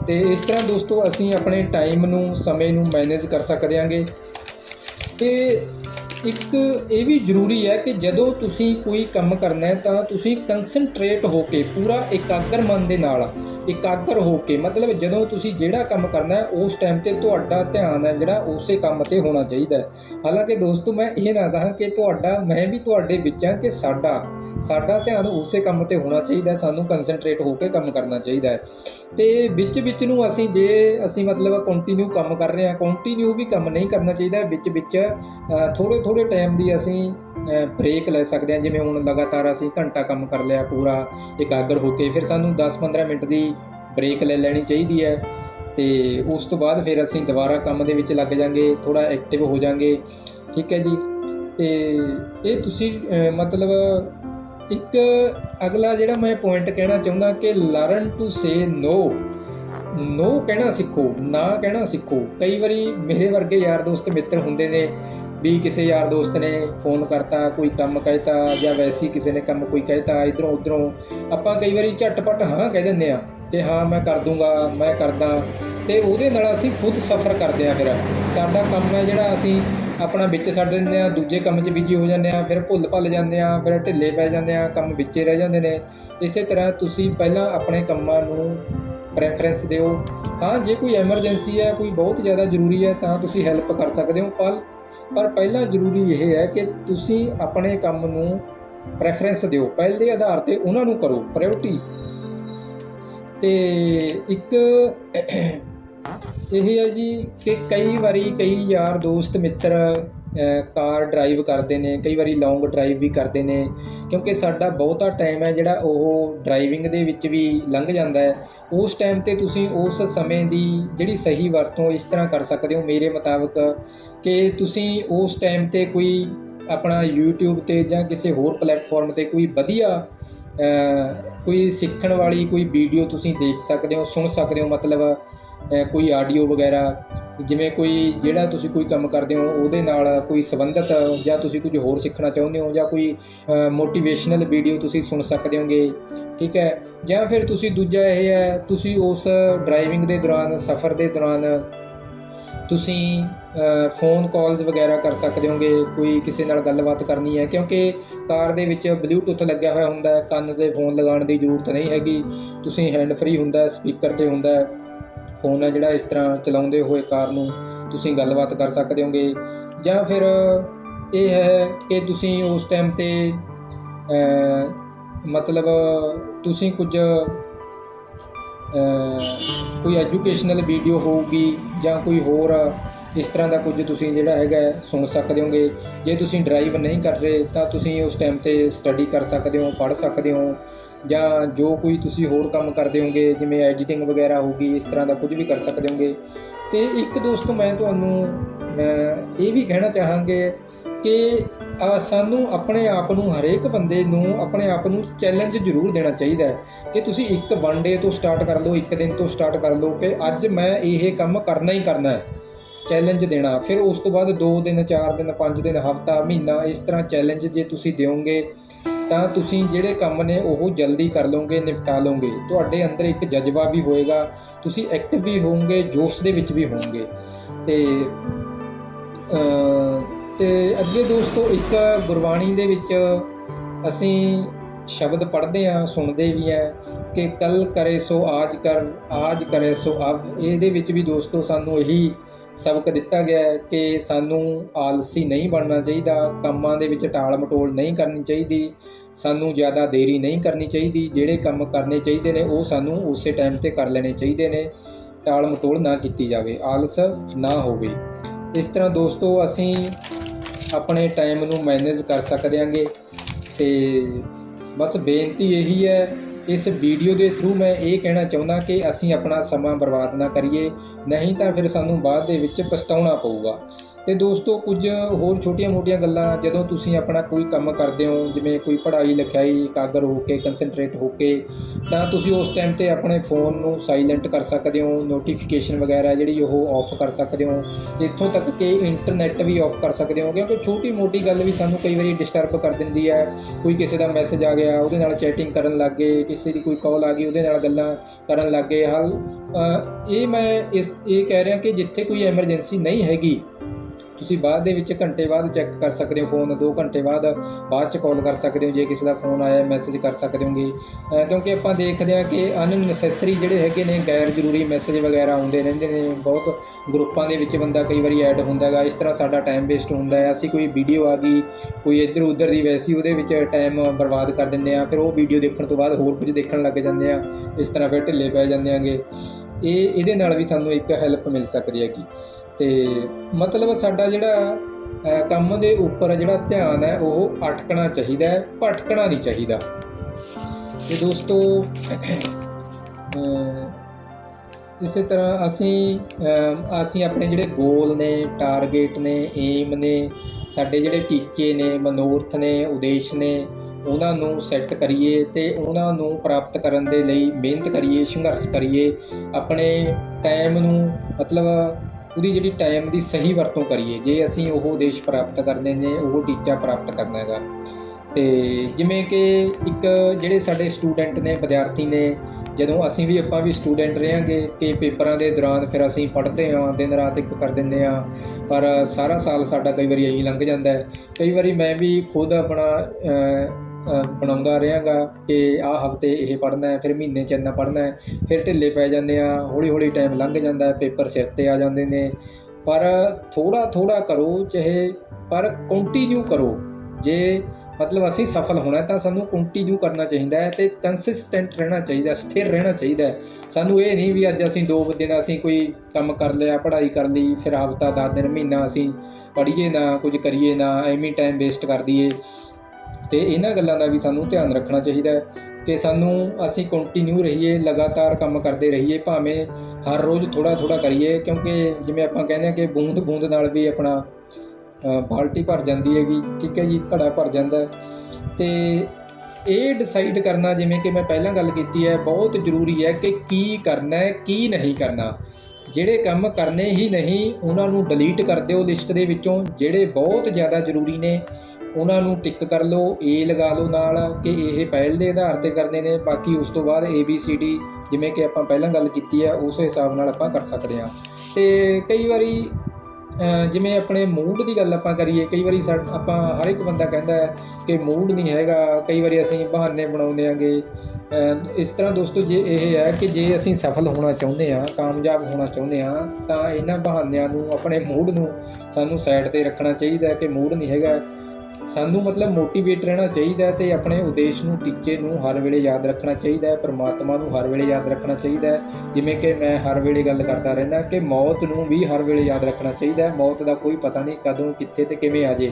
ਤੇ ਇਸ ਤਰ੍ਹਾਂ ਦੋਸਤੋ, ਅਸੀਂ ਆਪਣੇ ਟਾਈਮ ਨੂੰ, ਸਮੇਂ ਨੂੰ ਮੈਨੇਜ ਕਰ ਸਕਦੇ ਆਂਗੇ ਤੇ ਇੱਕ ਇਹ ਵੀ ਜ਼ਰੂਰੀ ਹੈ ਕਿ ਜਦੋਂ ਤੁਸੀਂ ਕੋਈ ਕੰਮ ਕਰਨਾ ਹੈ ਤਾਂ ਤੁਸੀਂ ਕਨਸੈਂਟਰੇਟ ਹੋ ਕੇ, ਪੂਰਾ ਇਕਾਗਰ ਮਨ ਦੇ ਨਾਲ, ਇਕਾਗਰ ਹੋ ਕੇ। ਮਤਲਬ ਜਦੋਂ ਤੁਸੀਂ ਜਿਹੜਾ ਕੰਮ ਕਰਨਾ ਹੈ, ਉਸ ਟਾਈਮ ਤੇ ਤੁਹਾਡਾ ਧਿਆਨ ਹੈ ਜਿਹੜਾ ਉਸੇ ਕੰਮ ਤੇ ਹੋਣਾ ਚਾਹੀਦਾ ਹੈ। ਹਾਲਾਂਕਿ ਦੋਸਤੋ, ਮੈਂ ਇਹ ਨਾ ਕਹਾਂ ਕਿ ਤੁਹਾਡਾ, ਮੈਂ ਵੀ ਤੁਹਾਡੇ ਵਿੱਚ ਹਾਂ ਕਿ ਸਾਡਾ ਸਾਡਾ ਧਿਆਨ ਉਸੇ ਕੰਮ ਤੇ ਹੋਣਾ ਚਾਹੀਦਾ ਸਾਨੂੰ ਕਨਸੈਂਟਰੇਟ ਹੋ ਕੇ ਕੰਮ ਕਰਨਾ ਚਾਹੀਦਾ ਹੈ। ਤੇ ਵਿੱਚ ਵਿੱਚ ਨੂੰ ਅਸੀਂ ਜੇ ਅਸੀਂ ਮਤਲਬ ਕੰਟੀਨਿਊ ਕੰਮ ਕਰ ਰਹੇ ਹਾਂ ਕੰਟੀਨਿਊ ਵੀ ਕੰਮ ਨਹੀਂ ਕਰਨਾ ਚਾਹੀਦਾ, ਵਿੱਚ ਵਿੱਚ ਥੋੜੇ ਥੋੜੇ ਟਾਈਮ ਦੀ ਅਸੀਂ ਬ੍ਰੇਕ ਲੈ ਸਕਦੇ ਹਾਂ। ਜਿਵੇਂ ਹੁਣ ਲਗਾਤਾਰ ਅਸੀਂ ਘੰਟਾ ਕੰਮ ਕਰ ਲਿਆ ਪੂਰਾ, ਇਕਾਗਰ ਹੋ ਕੇ, ਫਿਰ ਸਾਨੂੰ 10-15 ਮਿੰਟ ਦੀ ਬ੍ਰੇਕ ਲੈ ਲੈਣੀ ਚਾਹੀਦੀ ਹੈ। ਤੇ ਉਸ ਤੋਂ ਬਾਅਦ ਫਿਰ ਅਸੀਂ ਦੁਬਾਰਾ ਕੰਮ ਦੇ ਵਿੱਚ ਲੱਗ ਜਾਾਂਗੇ ਥੋੜਾ ਐਕਟਿਵ ਹੋ ਜਾਾਂਗੇ। ਠੀਕ ਹੈ ਜੀ? ਤੇ ਇਹ ਤੁਸੀਂ ਮਤਲਬ ਇੱਕ ਅਗਲਾ ਜਿਹੜਾ ਮੈਂ ਪੁਆਇੰਟ ਕਹਿਣਾ ਚਾਹੁੰਦਾ ਕਿ ਲਰਨ ਟੂ ਸੇ ਨੋ ਨੋ ਕਹਿਣਾ ਸਿੱਖੋ, ਨਾ ਕਹਿਣਾ ਸਿੱਖੋ। ਕਈ ਵਾਰੀ ਮੇਰੇ ਵਰਗੇ ਯਾਰ ਦੋਸਤ ਮਿੱਤਰ ਹੁੰਦੇ ਨੇ ਵੀ ਕਿਸੇ ਯਾਰ ਦੋਸਤ ਨੇ ਫੋਨ ਕਰਤਾ, ਕੋਈ ਕੰਮ ਕਹਿਤਾ ਜਾਂ ਵੈਸੀ ਕਿਸੇ ਨੇ ਕੰਮ ਕੋਈ ਕਹਿਤਾ, ਇਧਰੋਂ ਉਧਰੋਂ ਆਪਾਂ ਕਈ ਵਾਰੀ ਝਟਪਟ ਹਾਂ ਕਹਿ ਦਿੰਦੇ ਆ ਕਿ ਹਾਂ ਮੈਂ ਕਰ ਦੂੰਗਾ, ਮੈਂ ਕਰਦਾ। ਤੇ ਉਹਦੇ ਨਾਲ ਅਸੀਂ ਖੁਦ ਸਫਰ ਕਰਦੇ ਆ ਫਿਰ। ਸਾਡਾ ਕੰਮ ਹੈ ਜਿਹੜਾ ਅਸੀਂ ਆਪਣਾ ਵਿੱਚ ਛੱਡ ਦਿੰਦੇ ਆ ਦੂਜੇ ਕੰਮ 'ਚ ਬਿਜ਼ੀ ਹੋ ਜਾਂਦੇ ਆ ਫਿਰ ਭੁੱਲ ਭੱਲ ਜਾਂਦੇ ਆ ਫਿਰ ਢਿੱਲੇ ਪੈ ਜਾਂਦੇ ਆ ਕੰਮ ਵਿੱਚੇ ਰਹਿ ਜਾਂਦੇ ਨੇ। ਇਸੇ ਤਰ੍ਹਾਂ ਤੁਸੀਂ ਪਹਿਲਾਂ ਆਪਣੇ ਕੰਮਾਂ ਨੂੰ ਪ੍ਰੈਫਰੈਂਸ ਦਿਓ। ਹਾਂ, ਜੇ ਕੋਈ ਐਮਰਜੈਂਸੀ ਹੈ, ਕੋਈ ਬਹੁਤ ਜ਼ਿਆਦਾ ਜ਼ਰੂਰੀ ਹੈ, ਤਾਂ ਤੁਸੀਂ ਹੈਲਪ ਕਰ ਸਕਦੇ ਹੋ। ਪਰ ਪਰ ਪਹਿਲਾਂ ਜ਼ਰੂਰੀ ਇਹ ਹੈ ਕਿ ਤੁਸੀਂ ਆਪਣੇ ਕੰਮ ਨੂੰ ਪ੍ਰੈਫਰੈਂਸ ਦਿਓ। ਪਹਿਲੇ ਆਧਾਰ ਤੇ ਉਹਨਾਂ ਨੂੰ ਕਰੋ ਪ੍ਰਾਇੋਰਟੀ ਤੇ ਇੱਕ ਇਹ ਹੈ ਜੀ ਕਿ ਕਈ ਵਾਰੀ ਕਈ ਯਾਰ ਦੋਸਤ, ਮਿੱਤਰ ਕਾਰ ਡਰਾਈਵ ਕਰਦੇ ਨੇ, ਕਈ ਵਾਰੀ ਲੌਂਗ ਡਰਾਈਵ ਵੀ ਕਰਦੇ ਨੇ, ਕਿਉਂਕਿ ਸਾਡਾ ਬਹੁਤਾ ਟਾਈਮ ਹੈ ਜਿਹੜਾ ਉਹ ਡਰਾਈਵਿੰਗ ਦੇ ਵਿੱਚ ਵੀ ਲੰਘ ਜਾਂਦਾ ਹੈ। ਉਸ ਟਾਈਮ ਤੇ ਤੁਸੀਂ ਉਸ ਸਮੇਂ ਦੀ ਜਿਹੜੀ ਸਹੀ ਵਰਤੋਂ ਇਸ ਤਰ੍ਹਾਂ ਕਰ ਸਕਦੇ ਹੋ। ਮੇਰੇ ਮੁਤਾਬਕ ਕਿ ਤੁਸੀਂ ਉਸ ਟਾਈਮ ਤੇ ਕੋਈ ਆਪਣਾ YouTube ਤੇ ਜਾਂ ਕਿਸੇ ਹੋਰ ਪਲੇਟਫਾਰਮ ਤੇ ਕੋਈ ਵਧੀਆ ਕੋਈ ਸਿੱਖਣ ਵਾਲੀ ਕੋਈ ਵੀਡੀਓ ਤੁਸੀਂ ਦੇਖ ਸਕਦੇ ਹੋ, ਸੁਣ ਸਕਦੇ ਹੋ, ਮਤਲਬ ਕੋਈ ਆਡੀਓ ਵਗੈਰਾ, ਜਿਵੇਂ ਕੋਈ ਜਿਹੜਾ ਤੁਸੀਂ ਕੋਈ ਕੰਮ ਕਰਦੇ ਹੋ, ਉਹਦੇ ਨਾਲ ਕੋਈ ਸੰਬੰਧਿਤ ਜਾਂ ਤੁਸੀਂ ਕੁਝ ਹੋਰ ਸਿੱਖਣਾ ਚਾਹੁੰਦੇ ਹੋ ਜਾਂ ਕੋਈ ਮੋਟੀਵੇਸ਼ਨਲ ਵੀਡੀਓ ਤੁਸੀਂ ਸੁਣ ਸਕਦੇ ਹੋਗੇ, ਠੀਕ ਹੈ? ਜਾਂ ਫਿਰ ਤੁਸੀਂ ਦੂਜਾ ਇਹ ਹੈ, ਤੁਸੀਂ ਉਸ ਡਰਾਈਵਿੰਗ ਦੇ ਦੌਰਾਨ, ਸਫ਼ਰ ਦੇ ਦੌਰਾਨ ਤੁਸੀਂ ਫੋਨ ਕਾਲਸ ਵਗੈਰਾ ਕਰ ਸਕਦੇ ਹੋਗੇ, ਕੋਈ ਕਿਸੇ ਨਾਲ ਗੱਲਬਾਤ ਕਰਨੀ ਹੈ? ਕਿਉਂਕਿ ਕਾਰ ਦੇ ਵਿੱਚ ਬਲੂਟੁੱਥ ਲੱਗਿਆ ਹੋਇਆ ਹੁੰਦਾ ਹੈ, ਕੰਨ ਤੇ ਫੋਨ ਲਗਾਉਣ ਦੀ ਜ਼ਰੂਰਤ ਨਹੀਂ ਹੈਗੀ। ਤੁਸੀਂ ਹੈਂਡ ਫ੍ਰੀ ਹੁੰਦਾ ਸਪੀਕਰ ਤੇ ਹੁੰਦਾ ਫੋਨ ਹੈ ਜਿਹੜਾ ਇਸ ਤਰ੍ਹਾਂ ਚਲਾਉਂਦੇ ਹੋਏ ਕਾਰ ਨੂੰ ਤੁਸੀਂ ਗੱਲਬਾਤ ਕਰ ਸਕਦੇ ਹੋਗੇ। ਜਾਂ ਫਿਰ ਇਹ ਹੈ ਕਿ ਤੁਸੀਂ ਉਸ ਟਾਈਮ ਤੇ ਮਤਲਬ ਤੁਸੀਂ ਕੁਝ ਕੋਈ ਐਜੂਕੇਸ਼ਨਲ ਵੀਡੀਓ ਹੋਊਗੀ ਜਾਂ ਕੋਈ ਹੋਰ ਇਸ ਤਰ੍ਹਾਂ ਦਾ ਕੁਝ ਤੁਸੀਂ ਜਿਹੜਾ ਹੈਗਾ ਸੁਣ ਸਕਦੇ ਹੋਗੇ। ਜੇ ਤੁਸੀਂ ਡਰਾਈਵ ਨਹੀਂ ਕਰ ਰਹੇ, ਤਾਂ ਤੁਸੀਂ ਉਸ ਟਾਈਮ ਤੇ ਸਟੱਡੀ ਕਰ ਸਕਦੇ ਹੋ, ਪੜ੍ਹ ਸਕਦੇ ਹੋ ਜਾਂ ਜੋ ਕੋਈ ਤੁਸੀਂ ਹੋਰ ਕੰਮ ਕਰਦੇ ਹੋਗੇ, ਜਿਵੇਂ ਐਡੀਟਿੰਗ ਵਗੈਰਾ ਹੋਊਗੀ ਇਸ ਤਰ੍ਹਾਂ ਦਾ ਕੁਝ ਵੀ ਕਰ ਸਕਦੇ ਹੋਗੇ। ਤੇ ਇੱਕ ਦੋਸਤੋ ਮੈਂ ਤੁਹਾਨੂੰ ਇਹ ਵੀ ਕਹਿਣਾ ਚਾਹਾਂਗੇ ਕਿ ਸਾਨੂੰ ਆਪਣੇ ਆਪ ਨੂੰ ਹਰੇਕ ਬੰਦੇ ਨੂੰ ਆਪਣੇ ਆਪ ਨੂੰ ਚੈਲੰਜ ਜ਼ਰੂਰ ਦੇਣਾ ਚਾਹੀਦਾ ਹੈ ਕਿ ਤੁਸੀਂ ਇੱਕ ਵਨ ਡੇ ਤੋਂ ਸਟਾਰਟ ਕਰ ਲਓ, ਇੱਕ ਦਿਨ ਤੋਂ ਸਟਾਰਟ ਕਰ ਲਓ ਕਿ ਅੱਜ ਮੈਂ ਇਹ ਕੰਮ ਕਰਨਾ ਹੀ ਕਰਨਾ ਹੈ। ਚੈਲੰਜ ਦੇਣਾ, ਫਿਰ ਉਸ ਤੋਂ ਬਾਅਦ 2 ਦਿਨ 4 ਦਿਨ 5 ਦਿਨ, ਹਫਤਾ, ਮਹੀਨਾ ਇਸ ਤਰ੍ਹਾਂ ਚੈਲੰਜ ਜੇ ਤੁਸੀਂ ਦਿਓਗੇ, ਤਾਂ ਤੁਸੀਂ ਜਿਹੜੇ ਕੰਮ ਨੇ ਉਹ ਜਲਦੀ ਕਰ ਲਓਗੇ, ਨਿਪਟਾ ਲਓਗੇ। ਤੁਹਾਡੇ ਅੰਦਰ ਇੱਕ ਜਜ਼ਬਾ ਵੀ ਹੋਏਗਾ, ਤੁਸੀਂ ਐਕਟਿਵ ਵੀ ਹੋਵੋਗੇ, ਜੋਸ਼ ਦੇ ਵਿੱਚ ਵੀ ਹੋਵੋਗੇ। ਤੇ ਤੇ ਅੱਗੇ ਦੋਸਤੋ, ਇੱਕ ਗੁਰਬਾਣੀ ਦੇ ਵਿੱਚ ਅਸੀਂ ਸ਼ਬਦ ਪੜ੍ਹਦੇ ਆ ਸੁਣਦੇ ਵੀ ਆ ਕਿ ਕੱਲ ਕਰੇ ਸੋ ਆਜ ਕਰ, ਆਜ ਕਰੇ ਸੋ ਅਬ। ਇਹਦੇ ਵਿੱਚ ਵੀ ਦੋਸਤੋ, ਸਾਨੂੰ ਇਹੀ ਸਬਕ ਦਿੱਤਾ ਗਿਆ ਹੈ ਕਿ ਸਾਨੂੰ ਆਲਸੀ ਨਹੀਂ ਬਣਨਾ ਚਾਹੀਦਾ, ਕੰਮਾਂ ਦੇ ਵਿੱਚ ਟਾਲ ਮਟੋਲ ਨਹੀਂ ਕਰਨੀ ਚਾਹੀਦੀ, ਸਾਨੂੰ ਜ਼ਿਆਦਾ ਦੇਰੀ ਨਹੀਂ ਕਰਨੀ ਚਾਹੀਦੀ, ਜਿਹੜੇ ਕੰਮ ਕਰਨੇ ਚਾਹੀਦੇ ਨੇ, ਉਹ ਸਾਨੂੰ ਉਸੇ ਟਾਈਮ ਤੇ ਕਰ ਲੈਣੇ ਚਾਹੀਦੇ ਨੇ ਟਾਲ ਮਟੋਲ ਨਾ ਕੀਤੀ ਜਾਵੇ, ਆਲਸ ਨਾ ਹੋਵੇ। ਇਸ ਤਰ੍ਹਾਂ ਦੋਸਤੋ, ਅਸੀਂ ਆਪਣੇ ਟਾਈਮ ਨੂੰ ਮੈਨੇਜ ਕਰ ਸਕਦੇ ਹਾਂਗੇ। ਤੇ ਬਸ ਬੇਨਤੀ ਇਹੀ ਹੈ, ਇਸ ਵੀਡੀਓ ਦੇ ਥਰੂ ਮੈਂ ਇਹ ਕਹਿਣਾ ਚਾਹੁੰਦਾ ਕਿ ਅਸੀਂ ਆਪਣਾ ਸਮਾਂ ਬਰਬਾਦ ਨਾ ਕਰੀਏ, ਨਹੀਂ ਤਾਂ ਫਿਰ ਸਾਨੂੰ ਬਾਅਦ ਦੇ ਵਿੱਚ ਪਛਤਾਉਣਾ ਪਊਗਾ। ਤੇ ਦੋਸਤੋ, ਕੁਝ ਹੋਰ ਛੋਟੀਆਂ-ਮੋਟੀਆਂ ਗੱਲਾਂ, ਜਦੋਂ ਤੁਸੀਂ ਆਪਣਾ ਕੋਈ ਕੰਮ ਕਰਦੇ ਹੋ, ਜਿਵੇਂ ਕੋਈ ਪੜ੍ਹਾਈ, ਲਿਖਾਈ ਇਕਾਗਰ ਹੋ ਕੇ ਕਨਸੈਂਟਰੇਟ ਹੋ ਕੇ, ਤਾਂ ਤੁਸੀਂ ਉਸ ਟਾਈਮ ਤੇ ਆਪਣੇ ਫੋਨ ਨੂੰ ਸਾਇਲੈਂਟ ਕਰ ਸਕਦੇ ਹੋ ਨੋਟੀਫਿਕੇਸ਼ਨ ਵਗੈਰਾ ਜਿਹੜੀ ਉਹ ਆਫ ਕਰ ਸਕਦੇ ਹੋ, ਇੱਥੋਂ ਤੱਕ ਕਿ ਇੰਟਰਨੈਟ ਵੀ ਆਫ ਕਰ ਸਕਦੇ ਹੋ, ਕਿਉਂਕਿ ਛੋਟੀ-ਮੋਟੀ ਗੱਲ ਵੀ ਸਾਨੂੰ ਕਈ ਵਾਰੀ ਡਿਸਟਰਬ ਕਰ ਦਿੰਦੀ ਹੈ, ਕੋਈ ਕਿਸੇ ਦਾ ਮੈਸੇਜ ਆ ਗਿਆ, ਉਹਦੇ ਨਾਲ ਚੈਟਿੰਗ ਕਰਨ ਲੱਗ ਗਏ, ਕਿਸੇ ਦੀ ਕੋਈ ਕਾਲ ਆ ਗਈ, ਉਹਦੇ ਨਾਲ ਗੱਲਾਂ ਕਰਨ ਲੱਗ ਗਏ, ਹਲ ਇਹ ਮੈਂ ਇਸ, ਇਹ ਕਹਿ ਰਿਹਾ ਕਿ ਜਿੱਥੇ ਕੋਈ ਐਮਰਜੈਂਸੀ ਨਹੀਂ ਹੈਗੀ ਤੁਸੀਂ ਬਾਅਦ ਦੇ ਵਿੱਚ ਘੰਟੇ ਬਾਅਦ ਚੈੱਕ ਕਰ ਸਕਦੇ ਹੋ ਫੋਨ 2 ਘੰਟੇ ਬਾਅਦ ਬਾਅਦ ਚ ਕਾਲ ਕਰ ਸਕਦੇ ਹੋ, ਜੇ ਕਿਸੇ ਦਾ ਫੋਨ ਆਇਆ ਮੈਸੇਜ ਕਰ ਸਕਦੇ ਹੋਗੇ। ਕਿਉਂਕਿ ਆਪਾਂ ਦੇਖਦੇ ਹਾਂ ਕਿ ਅਨਨੈਸੈਸਰੀ ਜਿਹੜੇ ਹੈਗੇ ਨੇ ਗੈਰ ਜ਼ਰੂਰੀ ਮੈਸੇਜ ਵਗੈਰਾ ਆਉਂਦੇ ਰਹਿੰਦੇ ਨੇ, ਬਹੁਤ ਗਰੁੱਪਾਂ ਦੇ ਵਿੱਚ ਬੰਦਾ ਕਈ ਵਾਰੀ ਐਡ ਹੁੰਦਾ ਹੈਗਾ, ਇਸ ਤਰ੍ਹਾਂ ਸਾਡਾ ਟਾਈਮ ਵੇਸਟ ਹੁੰਦਾ ਹੈ। ਅਸੀਂ ਕੋਈ ਵੀਡੀਓ ਆ ਗਈ, ਕੋਈ ਇੱਧਰ ਉੱਧਰ ਦੀ ਵੈਸੀ ਉਹਦੇ ਵਿੱਚ ਟਾਈਮ ਬਰਬਾਦ ਕਰ ਦਿੰਦੇ ਆ ਫਿਰ ਉਹ ਵੀਡੀਓ ਦੇਖਣ ਤੋਂ ਬਾਅਦ ਹੋਰ ਕੁਝ ਦੇਖਣ ਲੱਗ ਜਾਂਦੇ ਆ ਇਸ ਤਰ੍ਹਾਂ ਫਿਰ ਢਿੱਲੇ ਪੈ ਜਾਂਦੇ ਆਂਗੇ ਇਹ ਇਹਦੇ ਨਾਲ ਵੀ ਸਾਨੂੰ ਇੱਕ ਹੈਲਪ ਮਿਲ ਸਕਦੀ ਹੈਗੀ। ਤੇ ਮਤਲਬ ਸਾਡਾ ਜਿਹੜਾ ਕੰਮ ਦੇ ਉੱਪਰ ਜਿਹੜਾ ਧਿਆਨ ਹੈ, ਉਹ ਅਟਕਣਾ ਚਾਹੀਦਾ ਹੈ, ਭਟਕਣਾ ਨਹੀਂ ਚਾਹੀਦਾ। ਤੇ ਦੋਸਤੋ ਇਸੇ ਤਰ੍ਹਾਂ ਅਸੀਂ ਅਸੀਂ ਆਪਣੇ ਜਿਹੜੇ ਗੋਲ ਨੇ ਟਾਰਗੇਟ ਨੇ ਏਮ ਨੇ, ਸਾਡੇ ਜਿਹੜੇ ਟੀਚੇ ਨੇ, ਮਨੋਰਥ ਨੇ, ਉਦੇਸ਼ ਨੇ ਉਹਨਾਂ ਨੂੰ ਸੈੱਟ ਕਰੀਏ ਤੇ ਉਹਨਾਂ ਨੂੰ ਪ੍ਰਾਪਤ ਕਰਨ ਦੇ ਲਈ ਮਿਹਨਤ ਕਰੀਏ, ਸੰਘਰਸ਼ ਕਰੀਏ, ਆਪਣੇ ਟਾਈਮ ਨੂੰ ਮਤਲਬ ਉਹਦੀ ਜਿਹੜੀ ਟਾਈਮ ਦੀ ਸਹੀ ਵਰਤੋਂ ਕਰੀਏ, ਜੇ ਅਸੀਂ ਉਹ ਉਦੇਸ਼ ਪ੍ਰਾਪਤ ਕਰਨੇ ਨੇ, ਉਹ ਟੀਚਾ ਪ੍ਰਾਪਤ ਕਰਨਾ ਹੈਗਾ। ਤੇ ਜਿਵੇਂ ਕਿ ਇੱਕ ਜਿਹੜੇ ਸਾਡੇ ਸਟੂਡੈਂਟ ਨੇ, ਵਿਦਿਆਰਥੀ ਨੇ, ਜਦੋਂ ਅਸੀਂ ਵੀ ਆਪਾਂ ਵੀ ਸਟੂਡੈਂਟ ਰਹਾਂਗੇ ਕਿ ਪੇਪਰਾਂ ਦੇ ਦੌਰਾਨ ਫਿਰ ਅਸੀਂ ਪੜ੍ਹਦੇ ਹਾਂ, ਦਿਨ ਰਾਤ ਇੱਕ ਕਰ ਦਿੰਦੇ ਹਾਂ, ਪਰ ਸਾਰਾ ਸਾਲ ਸਾਡਾ ਕਈ ਵਾਰੀ ਇਹੀ ਲੰਘ ਜਾਂਦਾ ਹੈ। ਕਈ ਵਾਰੀ ਮੈਂ ਵੀ ਖੁਦ ਆਪਣਾ ਬਣਾਉਂਦਾ ਰਹਾਂਗਾ ਕਿ ਆਹ ਹਫ਼ਤੇ ਇਹ ਪੜ੍ਹਨਾ ਹੈ, ਫਿਰ ਮਹੀਨੇ 'ਚ ਇੰਨਾ ਪੜ੍ਹਨਾ ਹੈ, ਫਿਰ ਢਿੱਲੇ ਪੈ ਜਾਂਦੇ ਆ ਹੌਲੀ ਹੌਲੀ ਟਾਈਮ ਲੰਘ ਜਾਂਦਾ ਹੈ, ਪੇਪਰ ਸਿਰ ਤੇ ਆ ਜਾਂਦੇ ਨੇ। ਪਰ ਥੋੜਾ ਥੋੜਾ ਕਰੋ ਚਾਹੇ, ਪਰ ਕੰਟੀਨਿਊ ਕਰੋ। ਜੇ ਮਤਲਬ ਅਸੀਂ ਸਫਲ ਹੋਣਾ ਤਾਂ ਸਾਨੂੰ ਕੰਟੀਨਿਊ ਕਰਨਾ ਚਾਹੀਦਾ ਹੈ ਤੇ ਕੰਸਿਸਟੈਂਟ ਰਹਿਣਾ ਚਾਹੀਦਾ, ਸਥਿਰ ਰਹਿਣਾ ਚਾਹੀਦਾ ਸਾਨੂੰ ਇਹ ਨਹੀਂ ਵੀ ਅੱਜ ਅਸੀਂ ਦੋ ਦਿਨ ਅਸੀਂ ਕੋਈ ਕੰਮ ਕਰ ਲਿਆ, ਪੜ੍ਹਾਈ ਕਰ ਲਈ, ਫਿਰ ਹਫਤਾ 10 ਦਿਨ, ਮਹੀਨਾ ਅਸੀਂ ਪੜ੍ਹੀਏ ਨਾ, ਕੁਝ ਕਰੀਏ ਨਾ, ਐਵੇਂ ਟਾਈਮ ਵੇਸਟ ਕਰ ਦਈਏ। ਤੇ ਇਹਨਾਂ ਗੱਲਾਂ ਦਾ ਵੀ ਸਾਨੂੰ ਧਿਆਨ ਰੱਖਣਾ ਚਾਹੀਦਾ ਹੈ ਕਿ ਸਾਨੂੰ ਅਸੀਂ ਕੰਟੀਨਿਊ ਰਹੀਏ, ਲਗਾਤਾਰ ਕੰਮ ਕਰਦੇ ਰਹੀਏ, ਭਾਵੇਂ ਹਰ ਰੋਜ਼ ਥੋੜਾ ਥੋੜਾ ਕਰੀਏ, ਕਿਉਂਕਿ ਜਿਵੇਂ ਆਪਾਂ ਕਹਿੰਦੇ ਹਾਂ ਕਿ ਬੂੰਦ ਬੂੰਦ ਨਾਲ ਵੀ ਆਪਣਾ ਬਾਲਟੀ ਭਰ ਜਾਂਦੀ ਹੈਗੀ, ਠੀਕ ਹੈ ਜੀ, ਘੜਾ ਭਰ ਜਾਂਦਾ ਹੈ। ਤੇ ਇਹ ਡਿਸਾਈਡ ਕਰਨਾ, ਜਿਵੇਂ ਕਿ ਮੈਂ ਪਹਿਲਾਂ ਗੱਲ ਕੀਤੀ ਹੈ, ਬਹੁਤ ਜ਼ਰੂਰੀ ਹੈ ਕਿ ਕੀ ਕਰਨਾ ਹੈ, ਕੀ ਨਹੀਂ ਕਰਨਾ ਜਿਹੜੇ ਕੰਮ ਕਰਨੇ ਹੀ ਨਹੀਂ, ਉਹਨਾਂ ਨੂੰ ਡਿਲੀਟ ਕਰ ਦਿਓ ਲਿਸਟ ਦੇ ਵਿੱਚੋਂ, ਜਿਹੜੇ ਬਹੁਤ ਜ਼ਿਆਦਾ ਜ਼ਰੂਰੀ ਨੇ ਉਹਨਾਂ ਨੂੰ ਟਿਕ ਕਰ ਲਓ ਏ ਲਗਾ ਲਓ ਨਾਲ ਕਿ ਇਹ ਪਹਿਲ ਦੇ ਆਧਾਰ ਤੇ ਕਰਨੇ ਨੇ। ਬਾਕੀ ਉਸ ਤੋਂ ਬਾਅਦ ਏ ਬੀ ਸੀ ਡੀ ਜਿਵੇਂ ਕਿ ਆਪਾਂ ਪਹਿਲਾਂ ਗੱਲ ਕੀਤੀ ਹੈ ਉਸ ਹਿਸਾਬ ਨਾਲ ਆਪਾਂ ਕਰ ਸਕਦੇ ਹਾਂ ਤੇ ਕਈ ਵਾਰੀ ਜਿਵੇਂ ਆਪਣੇ ਮੂਡ ਦੀ ਗੱਲ ਆਪਾਂ ਕਰੀਏ, ਕਈ ਵਾਰੀ ਸਾ, ਆਪਾਂ ਹਰ ਇੱਕ ਬੰਦਾ ਕਹਿੰਦਾ ਹੈ ਕਿ ਮੂਡ ਨਹੀਂ ਹੈਗਾ, ਕਈ ਵਾਰੀ ਅਸੀਂ ਬਹਾਨੇ ਬਣਾਉਂਦੇ ਆਂਗੇ। ਇਸ ਤਰ੍ਹਾਂ ਦੋਸਤੋ, ਜੇ ਇਹ ਹੈ ਕਿ ਜੇ ਅਸੀਂ ਸਫਲ ਹੋਣਾ ਚਾਹੁੰਦੇ ਹਾਂ ਕਾਮਯਾਬ ਹੋਣਾ ਚਾਹੁੰਦੇ ਹਾਂ ਤਾਂ ਇਹਨਾਂ ਬਹਾਨਿਆਂ ਨੂੰ, ਆਪਣੇ ਮੂਡ ਨੂੰ ਸਾਨੂੰ ਸਾਈਡ ਤੇ ਰੱਖਣਾ ਚਾਹੀਦਾ ਹੈ ਕਿ ਮੂਡ ਨਹੀਂ ਹੈਗਾ। ਸਾਨੂੰ ਮਤਲਬ ਮੋਟੀਵੇਟ ਰਹਿਣਾ ਚਾਹੀਦਾ ਹੈ ਤੇ ਆਪਣੇ ਉਦੇਸ਼ ਨੂੰ, ਟੀਚੇ ਨੂੰ ਹਰ ਵੇਲੇ ਯਾਦ ਰੱਖਣਾ ਚਾਹੀਦਾ ਹੈ, ਪ੍ਰਮਾਤਮਾ ਨੂੰ ਹਰ ਵੇਲੇ ਯਾਦ ਰੱਖਣਾ ਚਾਹੀਦਾ ਹੈ। ਜਿਵੇਂ ਕਿ ਮੈਂ ਹਰ ਵੇਲੇ ਗੱਲ ਕਰਦਾ ਰਹਿੰਦਾ ਕਿ ਮੌਤ ਨੂੰ ਵੀ ਹਰ ਵੇਲੇ ਯਾਦ ਰੱਖਣਾ ਚਾਹੀਦਾ ਹੈ। ਮੌਤ ਦਾ ਕੋਈ ਪਤਾ ਨਹੀਂ ਕਦੋਂ, ਕਿੱਥੇ ਤੇ ਕਿਵੇਂ ਆ ਜੇ।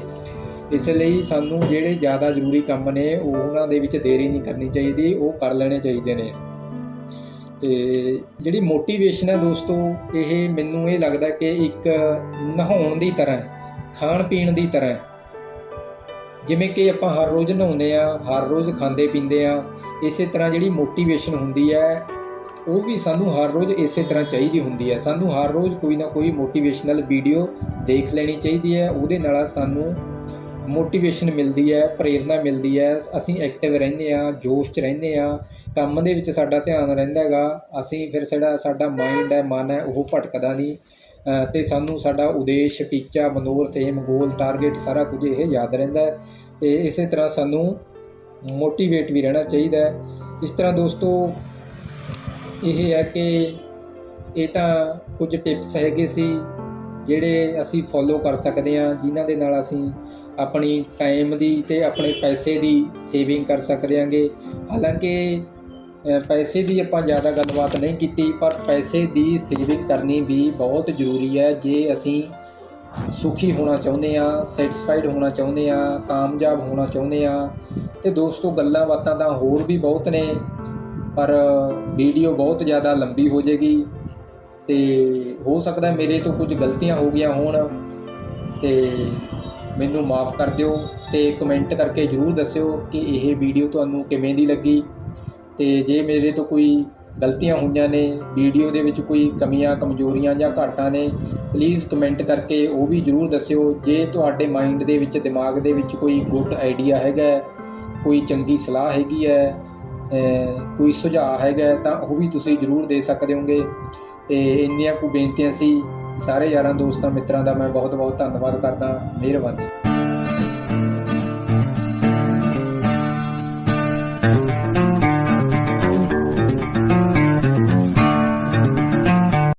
ਇਸ ਲਈ ਸਾਨੂੰ ਜਿਹੜੇ ਜ਼ਿਆਦਾ ਜ਼ਰੂਰੀ ਕੰਮ ਨੇ ਉਹਨਾਂ ਦੇ ਵਿੱਚ ਦੇਰੀ ਨਹੀਂ ਕਰਨੀ ਚਾਹੀਦੀ, ਉਹ ਕਰ ਲੈਣੇ ਚਾਹੀਦੇ ਨੇ। ਤੇ ਜਿਹੜੀ ਮੋਟੀਵੇਸ਼ਨ ਹੈ ਦੋਸਤੋ, ਇਹ ਮੈਨੂੰ ਇਹ ਲੱਗਦਾ ਕਿ ਇੱਕ ਨਹਾਉਣ ਦੀ ਤਰ੍ਹਾਂ ਖਾਣ ਪੀਣ ਦੀ ਤਰ੍ਹਾਂ ਜਿਵੇਂ ਕਿ ਆਪਾਂ ਹਰ ਰੋਜ਼ ਨਹਾਉਂਦੇ ਆ ਹਰ ਰੋਜ਼ ਖਾਂਦੇ ਪੀਂਦੇ ਆ ਇਸੇ ਤਰ੍ਹਾਂ ਜਿਹੜੀ ਮੋਟੀਵੇਸ਼ਨ ਹੁੰਦੀ ਹੈ, ਉਹ ਵੀ ਸਾਨੂੰ ਹਰ ਰੋਜ਼ ਇਸੇ ਤਰ੍ਹਾਂ ਚਾਹੀਦੀ ਹੁੰਦੀ ਹੈ। ਸਾਨੂੰ ਹਰ ਰੋਜ਼ ਕੋਈ ਨਾ ਕੋਈ ਮੋਟੀਵੇਸ਼ਨਲ ਵੀਡੀਓ ਦੇਖ ਲੈਣੀ ਚਾਹੀਦੀ ਹੈ। ਉਹਦੇ ਨਾਲ ਸਾਨੂੰ ਮੋਟੀਵੇਸ਼ਨ ਮਿਲਦੀ ਹੈ, ਪ੍ਰੇਰਣਾ ਮਿਲਦੀ ਹੈ। ਅਸੀਂ ਐਕਟਿਵ ਰਹਿੰਦੇ ਆ ਜੋਸ਼ 'ਚ ਰਹਿੰਦੇ ਆ ਕੰਮ ਦੇ ਵਿੱਚ ਸਾਡਾ ਧਿਆਨ ਰਹਿੰਦਾ ਹੈਗਾ। ਅਸੀਂ ਫਿਰ ਸਾਡਾ ਸਾਡਾ ਮਾਈਂਡ ਹੈ, ਮਨ ਹੈ, ਉਹ ਭਟਕਦਾ ਨਹੀਂ। ਤੇ ਸਾਨੂੰ ਸਾਡਾ ਉਦੇਸ਼, ਟੀਚਾ, ਮਨੋਰਥ ਏਮ ਗੋਲ ਟਾਰਗੇਟ ਸਾਰਾ ਕੁਝ ਇਹ ਯਾਦ ਰਹਿੰਦਾ ਹੈ ਤੇ ਇਸੇ ਤਰ੍ਹਾਂ ਸਾਨੂੰ ਮੋਟੀਵੇਟ ਵੀ ਰਹਿਣਾ ਚਾਹੀਦਾ ਹੈ। ਇਸ ਤਰ੍ਹਾਂ ਦੋਸਤੋ, ਇਹ ਹੈ ਕਿ ਇਹ ਤਾਂ ਕੁਝ ਟਿਪਸ ਹੈਗੇ ਸੀ ਜਿਹੜੇ ਅਸੀਂ ਫੋਲੋ ਕਰ ਸਕਦੇ ਹਾਂ, ਜਿਨ੍ਹਾਂ ਦੇ ਨਾਲ ਅਸੀਂ ਆਪਣੀ ਟਾਈਮ ਦੀ ਤੇ ਆਪਣੇ ਪੈਸੇ ਦੀ ਸੇਵਿੰਗ ਕਰ ਸਕਦੇ ਹਾਂਗੇ। ਹਾਲਾਂਕਿ ਪੈਸੇ ਦੀ ਆਪਾਂ ਜ਼ਿਆਦਾ ਗੱਲਬਾਤ ਨਹੀਂ ਕੀਤੀ, ਪਰ ਪੈਸੇ ਦੀ ਸੇਵਿੰਗ ਕਰਨੀ ਵੀ ਬਹੁਤ ਜ਼ਰੂਰੀ ਹੈ। ਜੇ ਅਸੀਂ ਸੁਖੀ ਹੋਣਾ ਚਾਹੁੰਦੇ ਆ ਸੈਟੀਸਫਾਈਡ ਹੋਣਾ ਚਾਹੁੰਦੇ ਆ ਕਾਮਯਾਬ ਹੋਣਾ ਚਾਹੁੰਦੇ ਆ ਤੇ ਦੋਸਤੋ ਗੱਲਾਂ ਬਾਤਾਂ ਤਾਂ ਹੋਰ ਵੀ ਬਹੁਤ ਨੇ, ਪਰ ਵੀਡੀਓ ਬਹੁਤ ਜ਼ਿਆਦਾ ਲੰਬੀ ਹੋ ਜਾਏਗੀ। ਤੇ ਹੋ ਸਕਦਾ ਮੇਰੇ ਤੋਂ ਕੁਝ ਗਲਤੀਆਂ ਹੋ ਗਈਆਂ ਹੋਣ, ਤੇ ਮੈਨੂੰ ਮਾਫ ਕਰ ਦਿਓ ਤੇ ਕਮੈਂਟ ਕਰਕੇ ਜਰੂਰ ਦੱਸਿਓ ਕਿ ਇਹ ਵੀਡੀਓ ਤੁਹਾਨੂੰ ਕਿਵੇਂ ਦੀ ਲੱਗੀ। ਅਤੇ ਜੇ ਮੇਰੇ ਤੋਂ ਕੋਈ ਗਲਤੀਆਂ ਹੋਈਆਂ ਨੇ, ਵੀਡੀਓ ਦੇ ਵਿੱਚ ਕੋਈ ਕਮੀਆਂ, ਕਮਜ਼ੋਰੀਆਂ ਜਾਂ ਘਾਟਾਂ ਨੇ ਪਲੀਜ਼ ਕਮੈਂਟ ਕਰਕੇ ਉਹ ਵੀ ਜਰੂਰ ਦੱਸਿਓ। ਜੇ ਤੁਹਾਡੇ ਮਾਈਂਡ ਦੇ ਵਿੱਚ, ਦਿਮਾਗ ਦੇ ਵਿੱਚ ਕੋਈ ਗੁੱਡ ਆਈਡੀਆ ਹੈਗਾ ਕੋਈ ਚੰਗੀ ਸਲਾਹ ਹੈਗੀ ਹੈ ਕੋਈ ਸੁਝਾਅ ਹੈਗਾ ਤਾਂ ਉਹ ਵੀ ਤੁਸੀਂ ਜਰੂਰ ਦੇ ਸਕਦੇ ਹੋਗੇ ਤੇ ਇੰਨੀਆਂ ਕੁ ਬੇਨਤੀਆਂ ਸੀ। ਸਾਰੇ ਯਾਰਾਂ, ਦੋਸਤਾਂ, ਮਿੱਤਰਾਂ ਦਾ ਮੈਂ ਬਹੁਤ ਬਹੁਤ ਧੰਨਵਾਦ ਕਰਦਾ। ਮਿਹਰਬਾਨੀ।